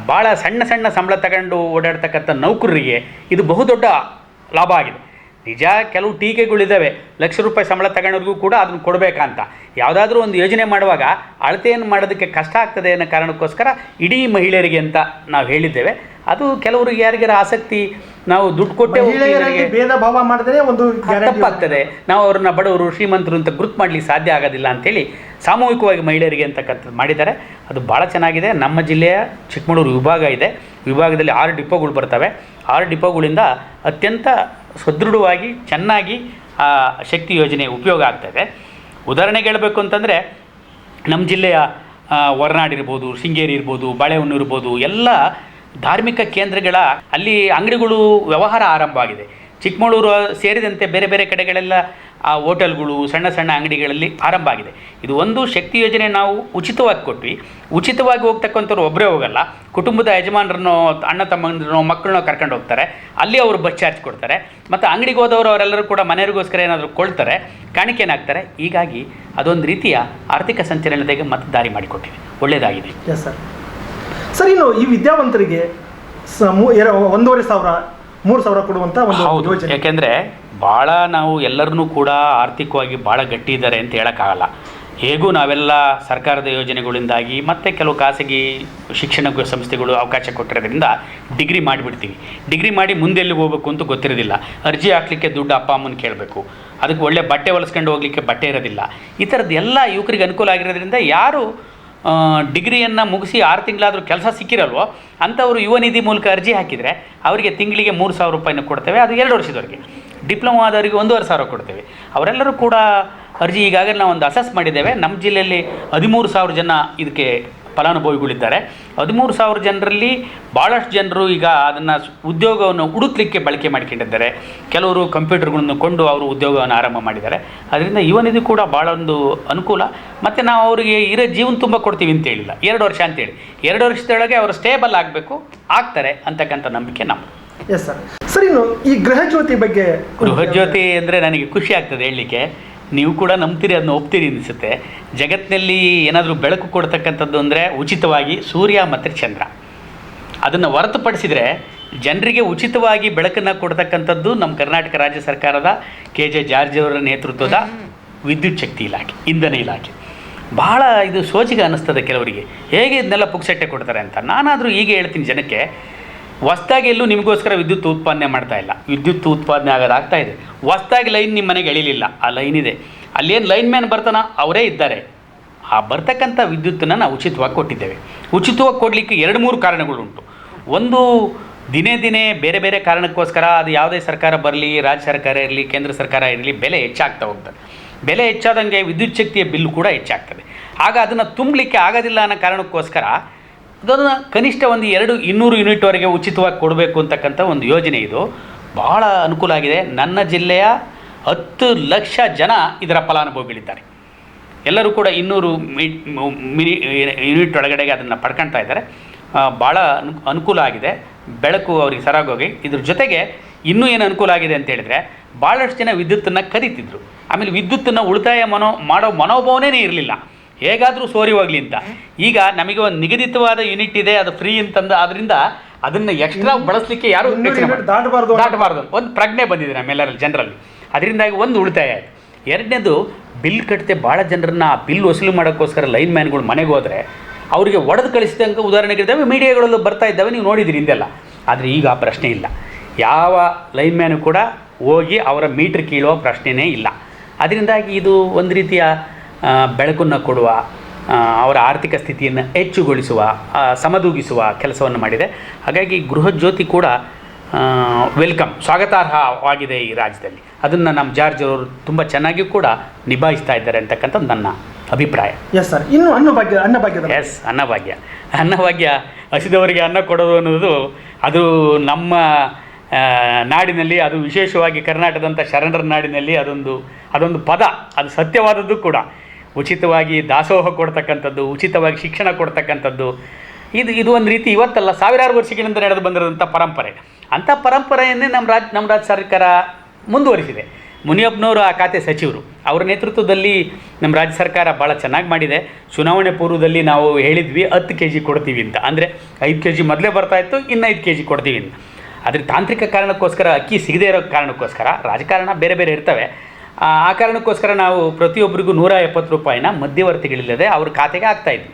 ಭಾಳ ಸಣ್ಣ ಸಣ್ಣ ಸಂಬಳ ತಗೊಂಡು ಓಡಾಡ್ತಕ್ಕಂಥ ನೌಕರರಿಗೆ ಇದು ಬಹುದೊಡ್ಡ ಲಾಭ ಆಗಿದೆ. ನಿಜ ಕೆಲವು ಟೀಕೆಗಳಿದ್ದಾವೆ ಲಕ್ಷ ರೂಪಾಯಿ ಸಂಬಳ ತಗೊಂಡವ್ರಿಗೂ ಕೂಡ ಅದನ್ನು ಕೊಡಬೇಕಂತ. ಯಾವುದಾದ್ರೂ ಒಂದು ಯೋಜನೆ ಮಾಡುವಾಗ ಅಳತೆಯನ್ನು ಮಾಡೋದಕ್ಕೆ ಕಷ್ಟ ಆಗ್ತದೆ ಅನ್ನೋ ಕಾರಣಕ್ಕೋಸ್ಕರ ಇಡೀ ಮಹಿಳೆಯರಿಗೆ ಅಂತ ನಾವು ಹೇಳಿದ್ದೇವೆ. ಅದು ಕೆಲವರಿಗೆ ಯಾರಿಗಾರ ಆಸಕ್ತಿ ನಾವು ದುಡ್ಡು ಕೊಟ್ಟೆ ಮಹಿಳೆಯರಲ್ಲಿ ಭೇದ ಭಾವ ಮಾಡಿದ್ರೆ ಒಂದು ತಪ್ಪಾಗ್ತದೆ. ನಾವು ಅವ್ರನ್ನ ಬಡವರು ಶ್ರೀಮಂತರು ಅಂತ ಗುರುತು ಮಾಡ್ಲಿಕ್ಕೆ ಸಾಧ್ಯ ಆಗೋದಿಲ್ಲ ಅಂತೇಳಿ ಸಾಮೂಹಿಕವಾಗಿ ಮಹಿಳೆಯರಿಗೆ ಅಂತಕ್ಕಂಥದ್ದು ಮಾಡಿದ್ದಾರೆ. ಅದು ಭಾಳ ಚೆನ್ನಾಗಿದೆ. ನಮ್ಮ ಜಿಲ್ಲೆಯ ಚಿಕ್ಕಮಗಳೂರು ವಿಭಾಗ ಇದೆ. ವಿಭಾಗದಲ್ಲಿ ಆರು ಡಿಪೋಗಳು ಬರ್ತವೆ. ಆರು ಡಿಪೋಗಳಿಂದ ಅತ್ಯಂತ ಸದೃಢವಾಗಿ ಚೆನ್ನಾಗಿ ಆ ಶಕ್ತಿ ಯೋಜನೆ ಉಪಯೋಗ ಆಗ್ತಾಯಿದೆ ಉದಾಹರಣೆಗೆ ಹೇಳಬೇಕು ಅಂತಂದರೆ ನಮ್ಮ ಜಿಲ್ಲೆಯ ಹೊರನಾಡಿರ್ಬೋದು ಶೃಂಗೇರಿ ಇರ್ಬೋದು ಬಾಳೆಹೊನ್ನೂರು ಇರ್ಬೋದು ಎಲ್ಲ ಧಾರ್ಮಿಕ ಕೇಂದ್ರಗಳ ಅಲ್ಲಿ ಅಂಗಡಿಗಳು ವ್ಯವಹಾರ ಆರಂಭ ಆಗಿದೆ ಚಿಕ್ಕಮಗಳೂರು ಸೇರಿದಂತೆ ಬೇರೆ ಬೇರೆ ಕಡೆಗಳೆಲ್ಲ ಆ ಹೋಟೆಲ್ಗಳು ಸಣ್ಣ ಸಣ್ಣ ಅಂಗಡಿಗಳಲ್ಲಿ ಆರಂಭ ಆಗಿದೆ ಇದು ಒಂದು ಶಕ್ತಿ ಯೋಜನೆ ನಾವು ಉಚಿತವಾಗಿ ಕೊಟ್ವಿ. ಉಚಿತವಾಗಿ ಹೋಗ್ತಕ್ಕಂಥವ್ರು ಒಬ್ಬರೇ ಹೋಗಲ್ಲ. ಕುಟುಂಬದ ಯಜಮಾನರನ್ನೋ, ಅಣ್ಣ ತಮ್ಮಂದಿರನ್ನೋ, ಮಕ್ಕಳನ್ನೋ ಕರ್ಕೊಂಡು ಹೋಗ್ತಾರೆ. ಅಲ್ಲಿ ಅವರು ಬಸ್ ಚಾರ್ಜ್ ಕೊಡ್ತಾರೆ. ಮತ್ತು ಅಂಗಡಿಗೆ ಹೋದವರು ಅವರೆಲ್ಲರೂ ಕೂಡ ಮನೆಯವರಿಗೋಸ್ಕರ ಏನಾದರೂ ಕೊಳ್ತಾರೆ. ಕಾಣಿಕೆನಾಗ್ತಾರೆ ಹೀಗಾಗಿ ಅದೊಂದು ರೀತಿಯ ಆರ್ಥಿಕ ಸಂಚಲನತೆಗೆ ಮತ್ತೆ ದಾರಿ ಮಾಡಿಕೊಟ್ಟಿದೆ ಒಳ್ಳೆಯದಾಗಿದೆ ಸರ್ ಸರ್ ಇನ್ನು ಈ ವಿದ್ಯಾವಂತರಿಗೆ ಸ ಮೂ- ಎರ- ಒಂದೂವರೆ ಸಾವಿರ ಮೂರು ಸಾವಿರ ಕೊಡುವಂತ ಒಂದು ಹೌದು. ಯೋಜನೆ. ಯಾಕೆಂದರೆ ಭಾಳ ನಾವು ಎಲ್ಲರನ್ನೂ ಕೂಡ ಆರ್ಥಿಕವಾಗಿ ಭಾಳ ಗಟ್ಟಿ ಇದ್ದಾರೆ ಅಂತ ಹೇಳೋಕ್ಕಾಗಲ್ಲ. ಹೇಗೂ ನಾವೆಲ್ಲ ಸರ್ಕಾರದ ಯೋಜನೆಗಳಿಂದಾಗಿ ಮತ್ತು ಕೆಲವು ಖಾಸಗಿ ಶಿಕ್ಷಣ ಗ- ಸಂಸ್ಥೆಗಳು ಅವಕಾಶ ಕೊಟ್ಟಿರೋದ್ರಿಂದ ಡಿಗ್ರಿ ಮಾಡಿಬಿಡ್ತೀವಿ. ಡಿಗ್ರಿ ಮಾಡಿ ಮುಂದೆ ಎಲ್ಲಿಗೆ ಹೋಗ್ಬೇಕು ಅಂತ ಗೊತ್ತಿರೋದಿಲ್ಲ. ಅರ್ಜಿ ಹಾಕ್ಲಿಕ್ಕೆ ದುಡ್ಡು ಅಪ್ಪ ಅಮ್ಮನ ಕೇಳಬೇಕು. ಅದಕ್ಕೆ ಒಳ್ಳೆ ಬಟ್ಟೆ ಹೊಲಿಸ್ಕೊಂಡು ಹೋಗ್ಲಿಕ್ಕೆ ಬಟ್ಟೆ ಇರೋದಿಲ್ಲ. ಈ ಥರದ್ದು ಎಲ್ಲ ಯುವಕರಿಗೆ ಅನುಕೂಲ ಆಗಿರೋದ್ರಿಂದ ಯಾರು ಡಿಗ್ರಿಯನ್ನು ಮುಗಿಸಿ ಆರು ತಿಂಗಳಾದರೂ ಕೆಲಸ ಸಿಕ್ಕಿರಲ್ವೋ, ಅಂಥವರು ಯುವ ನಿಧಿ ಮೂಲಕ ಅರ್ಜಿ ಹಾಕಿದರೆ ಅವರಿಗೆ ತಿಂಗಳಿಗೆ ಮೂರು ಸಾವಿರ ರೂಪಾಯಿನ ಕೊಡ್ತೇವೆ. ಅದು ಎರಡು ವರ್ಷದವರೆಗೆ. ಡಿಪ್ಲೊಮಾ ಆದವರಿಗೆ ಒಂದೂವರೆ ಸಾವಿರ ಕೊಡ್ತೇವೆ. ಅವರೆಲ್ಲರೂ ಕೂಡ ಅರ್ಜಿ ಈಗಾಗಲೇ ನಾವು ಒಂದು ಅಸೆಸ್ ಮಾಡಿದ್ದೇವೆ. ನಮ್ಮ ಜಿಲ್ಲೆಯಲ್ಲಿ ಹದಿಮೂರು ಸಾವಿರ ಜನ ಇದಕ್ಕೆ ಫಲಾನುಭವಿಗಳಿದ್ದಾರೆ. ಹದಿಮೂರು ಸಾವಿರ ಜನರಲ್ಲಿ ಭಾಳಷ್ಟು ಜನರು ಈಗ ಅದನ್ನು ಉದ್ಯೋಗವನ್ನು ಹುಡುಕ್ಲಿಕ್ಕೆ ಬಳಕೆ ಮಾಡ್ಕೊಂಡಿದ್ದಾರೆ. ಕೆಲವರು ಕಂಪ್ಯೂಟರ್ಗಳನ್ನು ಕೊಂಡು ಅವರು ಉದ್ಯೋಗವನ್ನು ಆರಂಭ ಮಾಡಿದ್ದಾರೆ. ಅದರಿಂದ ಯುವನಿಧಿ ಕೂಡ ಭಾಳ ಒಂದು ಅನುಕೂಲ. ಮತ್ತು ನಾವು ಅವರಿಗೆ ಇರೋ ಜೀವನ ತುಂಬ ಕೊಡ್ತೀವಿ ಅಂತ ಹೇಳಿಲ್ಲ. ಎರಡು ವರ್ಷ ಅಂತೇಳಿ ಎರಡು ವರ್ಷದೊಳಗೆ ಅವರು ಸ್ಟೇಬಲ್ ಆಗಬೇಕು ಆಗ್ತಾರೆ ಅಂತಕ್ಕಂಥ ನಂಬಿಕೆ ನಮ್ಮ ಎಸ್ ಸರ್ ಸರ್ ಇನ್ನು ಈ ಗೃಹ ಜ್ಯೋತಿ ಬಗ್ಗೆ ಗೃಹಜ್ಯೋತಿ ಅಂದರೆ ನನಗೆ ಖುಷಿ ಆಗ್ತದೆ ಹೇಳಲಿಕ್ಕೆ. ನೀವು ಕೂಡ ನಂಬ್ತೀರಿ ಅದನ್ನ ಒಪ್ತೀರಿ ಅನಿಸುತ್ತೆ. ಜಗತ್ತಿನಲ್ಲಿ ಏನಾದರೂ ಬೆಳಕು ಕೊಡ್ತಕ್ಕಂಥದ್ದು ಅಂದರೆ ಉಚಿತವಾಗಿ ಸೂರ್ಯ ಮತ್ತು ಚಂದ್ರ. ಅದನ್ನು ಹೊರತುಪಡಿಸಿದರೆ ಜನರಿಗೆ ಉಚಿತವಾಗಿ ಬೆಳಕನ್ನು ಕೊಡ್ತಕ್ಕಂಥದ್ದು ನಮ್ಮ ಕರ್ನಾಟಕ ರಾಜ್ಯ ಸರ್ಕಾರದ ಕೆ ಜೆ ಜಾರ್ಜ್ ಅವರ ನೇತೃತ್ವದ ವಿದ್ಯುತ್ ಶಕ್ತಿ ಇಲಾಖೆ, ಇಂಧನ ಇಲಾಖೆ. ಬಹಳ ಇದು ಸೋಜಿಗೆ ಅನ್ನಿಸ್ತದೆ ಕೆಲವರಿಗೆ. ಹೇಗೆ ಇದನ್ನೆಲ್ಲ ಪುಕ್ಸಟ್ಟೆ ಕೊಡ್ತಾರೆ ಅಂತ? ನಾನಾದರೂ ಈಗ ಹೇಳ್ತೀನಿ ಜನಕ್ಕೆ. ಹೊಸ್ದಾಗಿ ಎಲ್ಲೂ ನಿಮಗೋಸ್ಕರ ವಿದ್ಯುತ್ ಉತ್ಪಾದನೆ ಮಾಡ್ತಾ ಇಲ್ಲ. ವಿದ್ಯುತ್ ಉತ್ಪಾದನೆ ಆಗೋದಾಗ್ತಾ ಇದೆ. ಹೊಸ್ದಾಗಿ ಲೈನ್ ನಿಮ್ಮ ಮನೆಗೆ ಎಳಿಲಿಲ್ಲ. ಆ ಲೈನ್ ಇದೆ. ಅಲ್ಲೇನು ಲೈನ್ ಮ್ಯಾನ್ ಬರ್ತಾನ? ಅವರೇ ಇದ್ದಾರೆ. ಆ ಬರ್ತಕ್ಕಂಥ ವಿದ್ಯುತ್ತನ್ನು ನಾವು ಉಚಿತವಾಗಿ ಕೊಟ್ಟಿದ್ದೇವೆ. ಉಚಿತವಾಗಿ ಕೊಡಲಿಕ್ಕೆ ಎರಡು ಮೂರು ಕಾರಣಗಳುಂಟು. ಒಂದು, ದಿನೇ ದಿನೇ ಬೇರೆ ಬೇರೆ ಕಾರಣಕ್ಕೋಸ್ಕರ ಅದು ಯಾವುದೇ ಸರ್ಕಾರ ಬರಲಿ, ರಾಜ್ಯ ಸರ್ಕಾರ ಇರಲಿ, ಕೇಂದ್ರ ಸರ್ಕಾರ ಇರಲಿ, ಬೆಲೆ ಹೆಚ್ಚಾಗ್ತಾ ಹೋಗ್ತದೆ. ಬೆಲೆ ಹೆಚ್ಚಾದಂಗೆ ವಿದ್ಯುಚ್ಛಕ್ತಿಯ ಬಿಲ್ಲು ಬಿಲ್ ಕೂಡ ಹೆಚ್ಚಾಗ್ತದೆ. ಆಗ ಅದನ್ನು ತುಂಬಲಿಕ್ಕೆ ಆಗೋದಿಲ್ಲ ಅನ್ನೋ ಕಾರಣಕ್ಕೋಸ್ಕರ ಅದನ್ನು ಕನಿಷ್ಠ ಒಂದು ಎರಡು ಇನ್ನೂರು ಯೂನಿಟ್ವರೆಗೆ ಉಚಿತವಾಗಿ ಕೊಡಬೇಕು ಅಂತಕ್ಕಂಥ ಒಂದು ಯೋಜನೆ ಇದು. ಬಹಳ ಅನುಕೂಲ ಆಗಿದೆ. ನನ್ನ ಜಿಲ್ಲೆಯ ಹತ್ತು ಲಕ್ಷ ಜನ ಇದರ ಫಲಾನುಭವಿಗಳಿದ್ದಾರೆ ಎಲ್ಲರೂ ಕೂಡ ಇನ್ನೂರು ಮಿ- ಮಿನಿ, ಯೂನಿಟ್ ಒಳಗಡೆಗೆ ಅದನ್ನು ಪಡ್ಕೊಳ್ತಾ ಇದ್ದಾರೆ. ಭಾಳ ಅನು, ಅನುಕೂಲ ಆಗಿದೆ. ಬೆಳಕು ಅವರಿಗೆ ಸರಾಗೋಗಿ ಇದ್ರ ಜೊತೆಗೆ ಇನ್ನೂ ಏನು ಅನುಕೂಲ ಆಗಿದೆ ಅಂತ ಹೇಳಿದರೆ ಭಾಳಷ್ಟು ಜನ ವಿದ್ಯುತ್ತನ್ನು ಕದೀತಿದ್ರು. ಆಮೇಲೆ ವಿದ್ಯುತ್ತನ್ನು ಉಳಿತಾಯ ಮನೋ, ಮಾಡೋ ಮನೋಭಾವನೇ ಇರಲಿಲ್ಲ. ಹೇಗಾದರೂ ಸೋರಿ ಹೋಗ್ಲಿ ಅಂತ. ಈಗ ನಮಗೆ ಒಂದು ನಿಗದಿತವಾದ ಯೂನಿಟ್ ಇದೆ ಅದು ಫ್ರೀ ಅಂತಂದು ಅದರಿಂದ ಅದನ್ನ ಎಕ್ಸ್ಟ್ರಾ ಬಳಸಲಿಕ್ಕೆ ಯಾರು ದಾಟಬಾರ್ದು ದಾಟಬಾರ್ದು ಒಂದು ಪ್ರಜ್ಞೆ ಬಂದಿದೆ ನಮ್ಮೆಲ್ಲರಲ್ಲಿ ಜನರಲ್ಲಿ. ಅದರಿಂದಾಗಿ ಒಂದು ಉಳಿತಾಯ ಆಯಿತು ಎರಡನೇದು ಬಿಲ್ ಕಟ್ಟದೆ ಭಾಳ ಜನರನ್ನ ಆ ಬಿಲ್ ವಸೂಲಿ ಮಾಡೋಕ್ಕೋಸ್ಕರ ಲೈನ್ ಮ್ಯಾನ್ಗಳು ಮನೆಗೆ ಹೋದರೆ ಅವರಿಗೆ ಒಡೆದು ಕಳಿಸಿದಂಗೆ ಉದಾಹರಣೆಗಳಿದ್ದಾವೆ ಮೀಡಿಯಾಗಳಲ್ಲೂ ಬರ್ತಾ ಇದ್ದಾವೆ ನೀವು ನೋಡಿದಿರಿ ಹಿಂದೆಲ್ಲ. ಆದರೆ ಈಗ ಆ ಪ್ರಶ್ನೆ ಇಲ್ಲ. ಯಾವ ಲೈನ್ ಮ್ಯಾನು ಕೂಡ ಹೋಗಿ ಅವರ ಮೀಟ್ರ್ ಕೀಳುವ ಪ್ರಶ್ನೆನೇ ಇಲ್ಲ. ಅದರಿಂದಾಗಿ ಇದು ಒಂದು ರೀತಿಯ ಬೆಳಕನ್ನು ಕೊಡುವ ಅವರ ಆರ್ಥಿಕ ಸ್ಥಿತಿಯನ್ನು ಹೆಚ್ಚುಗೊಳಿಸುವ ಸಮದೂಗಿಸುವ ಕೆಲಸವನ್ನು ಮಾಡಿದೆ. ಹಾಗಾಗಿ ಗೃಹಜ್ಯೋತಿ ಕೂಡ ವೆಲ್ಕಮ್ ಸ್ವಾಗತಾರ್ಹವಾಗಿದೆ ಈ ರಾಜ್ಯದಲ್ಲಿ. ಅದನ್ನು ನಮ್ಮ ಜಾರ್ಜ್ ಅವರು ತುಂಬ ಚೆನ್ನಾಗಿ ಕೂಡ ನಿಭಾಯಿಸ್ತಾ ಇದ್ದಾರೆ ಅಂತಕ್ಕಂಥದ್ದು ನನ್ನ ಅಭಿಪ್ರಾಯ. ಎಸ್ ಸರ್ ಇನ್ನು ಅನ್ನಭಾಗ್ಯ ಅನ್ನಭಾಗ್ಯ ಎಸ್ ಅನ್ನಭಾಗ್ಯ ಅನ್ನಭಾಗ್ಯ ಹಸಿದವರಿಗೆ ಅನ್ನ ಕೊಡೋದು ಅನ್ನೋದು ಅದು ನಮ್ಮ ನಾಡಿನಲ್ಲಿ ಅದು ವಿಶೇಷವಾಗಿ ಕರ್ನಾಟಕದಂಥ ಶರಣರ ನಾಡಿನಲ್ಲಿ ಅದೊಂದು ಅದೊಂದು ಪದ ಅದು ಸತ್ಯವಾದದ್ದು ಕೂಡ. ಉಚಿತವಾಗಿ ದಾಸೋಹ ಕೊಡ್ತಕ್ಕಂಥದ್ದು, ಉಚಿತವಾಗಿ ಶಿಕ್ಷಣ ಕೊಡ್ತಕ್ಕಂಥದ್ದು. ಇದು ಇದು ಒಂದು ರೀತಿ ಇವತ್ತಲ್ಲ, ಸಾವಿರಾರು ವರ್ಷಗಳಿಂದ ನಡೆದು ಬಂದಿರೋದಂಥ ಪರಂಪರೆ. ಅಂಥ ಪರಂಪರೆಯನ್ನೇ ನಮ್ಮ ರಾಜ್, ನಮ್ಮ ರಾಜ್ಯ ಸರ್ಕಾರ ಮುಂದುವರಿಸಿದೆ. ಮುನಿಯಪ್ಪನವರು, ಆ ಖಾತೆ ಸಚಿವರು, ಅವರ ನೇತೃತ್ವದಲ್ಲಿ ನಮ್ಮ ರಾಜ್ಯ ಸರ್ಕಾರ ಭಾಳ ಚೆನ್ನಾಗಿ ಮಾಡಿದೆ. ಚುನಾವಣೆ ಪೂರ್ವದಲ್ಲಿ ನಾವು ಹೇಳಿದ್ವಿ, ಹತ್ತು ಕೆ ಜಿ ಕೊಡ್ತೀವಿ ಅಂತ. ಅಂದರೆ ಐದು ಕೆ ಜಿ ಮೊದಲೇ ಬರ್ತಾಯಿತ್ತು ಇನ್ನು ಐದು ಕೆ ಜಿ ಕೊಡ್ತೀವಿ ಅಂತ. ಆದರೆ ತಾಂತ್ರಿಕ ಕಾರಣಕ್ಕೋಸ್ಕರ, ಅಕ್ಕಿ ಸಿಗದೇ ಇರೋ ಕಾರಣಕ್ಕೋಸ್ಕರ, ರಾಜಕಾರಣ ಬೇರೆ ಬೇರೆ ಇರ್ತವೆ. ಆ ಕಾರಣಕ್ಕೋಸ್ಕರ ನಾವು ಪ್ರತಿಯೊಬ್ಬರಿಗೂ ನೂರ ಎಪ್ಪತ್ತು ರೂಪಾಯಿನ ಮಧ್ಯವರ್ತಿಗಳಿಲ್ಲದೆ ಅವ್ರ ಖಾತೆಗೆ ಹಾಕ್ತಾಯಿದ್ವಿ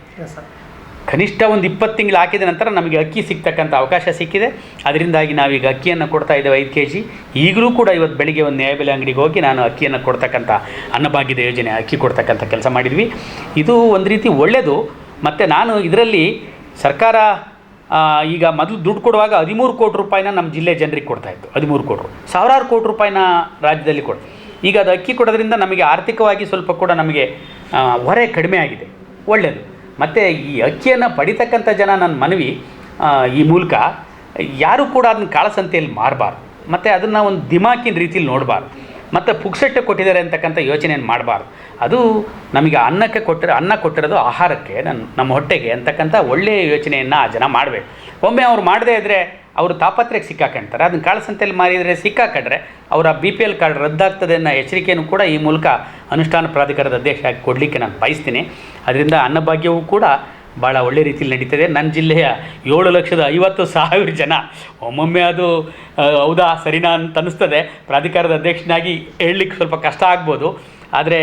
ಕನಿಷ್ಠ ಒಂದು ಇಪ್ಪತ್ತು ತಿಂಗಳು ಹಾಕಿದ ನಂತರ ನಮಗೆ ಅಕ್ಕಿ ಸಿಗ್ತಕ್ಕಂಥ ಅವಕಾಶ ಸಿಕ್ಕಿದೆ. ಅದರಿಂದಾಗಿ ನಾವೀಗ ಅಕ್ಕಿಯನ್ನು ಕೊಡ್ತಾ ಇದ್ದೇವೆ ಐದು ಕೆ ಜಿ ಈಗಲೂ ಕೂಡ ಇವತ್ತು ಬೆಳಿಗ್ಗೆ ಒಂದು ನ್ಯಾಯಬೆಲೆ ಅಂಗಡಿಗೆ ಹೋಗಿ ನಾನು ಅಕ್ಕಿಯನ್ನು ಕೊಡ್ತಕ್ಕಂಥ ಅನ್ನಭಾಗ್ಯದ ಯೋಜನೆ ಅಕ್ಕಿ ಕೊಡ್ತಕ್ಕಂಥ ಕೆಲಸ ಮಾಡಿದ್ವಿ. ಇದು ಒಂದು ರೀತಿ ಒಳ್ಳೆಯದು ಮತ್ತು ನಾನು ಇದರಲ್ಲಿ ಸರ್ಕಾರ ಈಗ ಮೊದಲು ದುಡ್ಡು ಕೊಡುವಾಗ ಹದಿಮೂರು ಕೋಟಿ ರೂಪಾಯಿನ ನಮ್ಮ ಜಿಲ್ಲೆ ಜನರಿಗೆ ಕೊಡ್ತಾಯಿತ್ತು ಹದಿಮೂರು ಕೋಟಿ ಸಾವಿರಾರು ಕೋಟಿ ರೂಪಾಯಿನ ರಾಜ್ಯದಲ್ಲಿ ಕೊಡು ಈಗ ಅದು ಅಕ್ಕಿ ಕೊಡೋದ್ರಿಂದ ನಮಗೆ ಆರ್ಥಿಕವಾಗಿ ಸ್ವಲ್ಪ ಕೂಡ ನಮಗೆ ಹೊರೆ ಕಡಿಮೆ ಆಗಿದೆ. ಒಳ್ಳೆಯದು ಮತ್ತು ಈ ಅಕ್ಕಿಯನ್ನು ಪಡಿತಕ್ಕಂಥ ಜನ ನನ್ನ ಮನವಿ ಈ ಮೂಲಕ ಯಾರು ಕೂಡ ಅದನ್ನ ಕಾಳಸಂತೆಯಲ್ಲಿ ಮಾರಬಾರ್ದು. ಮತ್ತು ಅದನ್ನು ಒಂದು ದಿಮಾಕಿನ ರೀತಿಯಲ್ಲಿ ನೋಡಬಾರ್ದು. ಮತ್ತು ಪುಕ್ಸಟ್ಟೆ ಕೊಟ್ಟಿದ್ದಾರೆ ಅಂತಕ್ಕಂಥ ಯೋಚನೆಯನ್ನು ಮಾಡಬಾರ್ದು. ಅದು ನಮಗೆ ಅನ್ನಕ್ಕೆ ಕೊಟ್ಟಿರೋ, ಅನ್ನ ಕೊಟ್ಟಿರೋದು ಆಹಾರಕ್ಕೆ ನನ್ನ ನಮ್ಮ ಹೊಟ್ಟೆಗೆ ಅಂತಕ್ಕಂಥ ಒಳ್ಳೆಯ ಯೋಚನೆಯನ್ನು ಆ ಜನ ಮಾಡಬೇಕು. ಒಮ್ಮೆ ಅವ್ರು ಮಾಡದೇ ಇದ್ದರೆ ಅವರು ತಾಪತ್ರೆಗೆ ಸಿಕ್ಕಾಕೊಂತಾರೆ ಅದನ್ನು ಕಾಳಸಂತೆಯಲ್ಲಿ ಮಾರಿದರೆ ಸಿಕ್ಕಾಕೊಂಡ್ರೆ ಅವರ ಬಿ ಪಿ ಎಲ್ ಕಾರ್ಡ್ ರದ್ದಾಗ್ತದೆ ಅನ್ನೋ ಎಚ್ಚರಿಕೆಯನ್ನು ಕೂಡ ಈ ಮೂಲಕ ಅನುಷ್ಠಾನ ಪ್ರಾಧಿಕಾರದ ಅಧ್ಯಕ್ಷ ಆಗಿ ಕೊಡಲಿಕ್ಕೆ ನಾನು ಬಯಸ್ತೀನಿ. ಅದರಿಂದ ಅನ್ನಭಾಗ್ಯವೂ ಕೂಡ ಭಾಳ ಒಳ್ಳೆ ರೀತಿಯಲ್ಲಿ ನಡೀತದೆ. ನನ್ನ ಜಿಲ್ಲೆಯ ಏಳು ಲಕ್ಷದ ಐವತ್ತು ಸಾವಿರ ಜನ ಒಮ್ಮೊಮ್ಮೆ ಅದು ಹೌದಾ, ಸರಿನಾ ಅಂತ ಅನ್ನಿಸ್ತದೆ. ಪ್ರಾಧಿಕಾರದ ಅಧ್ಯಕ್ಷನಾಗಿ ಹೇಳಲಿಕ್ಕೆ ಸ್ವಲ್ಪ ಕಷ್ಟ ಆಗ್ಬೋದು. ಆದರೆ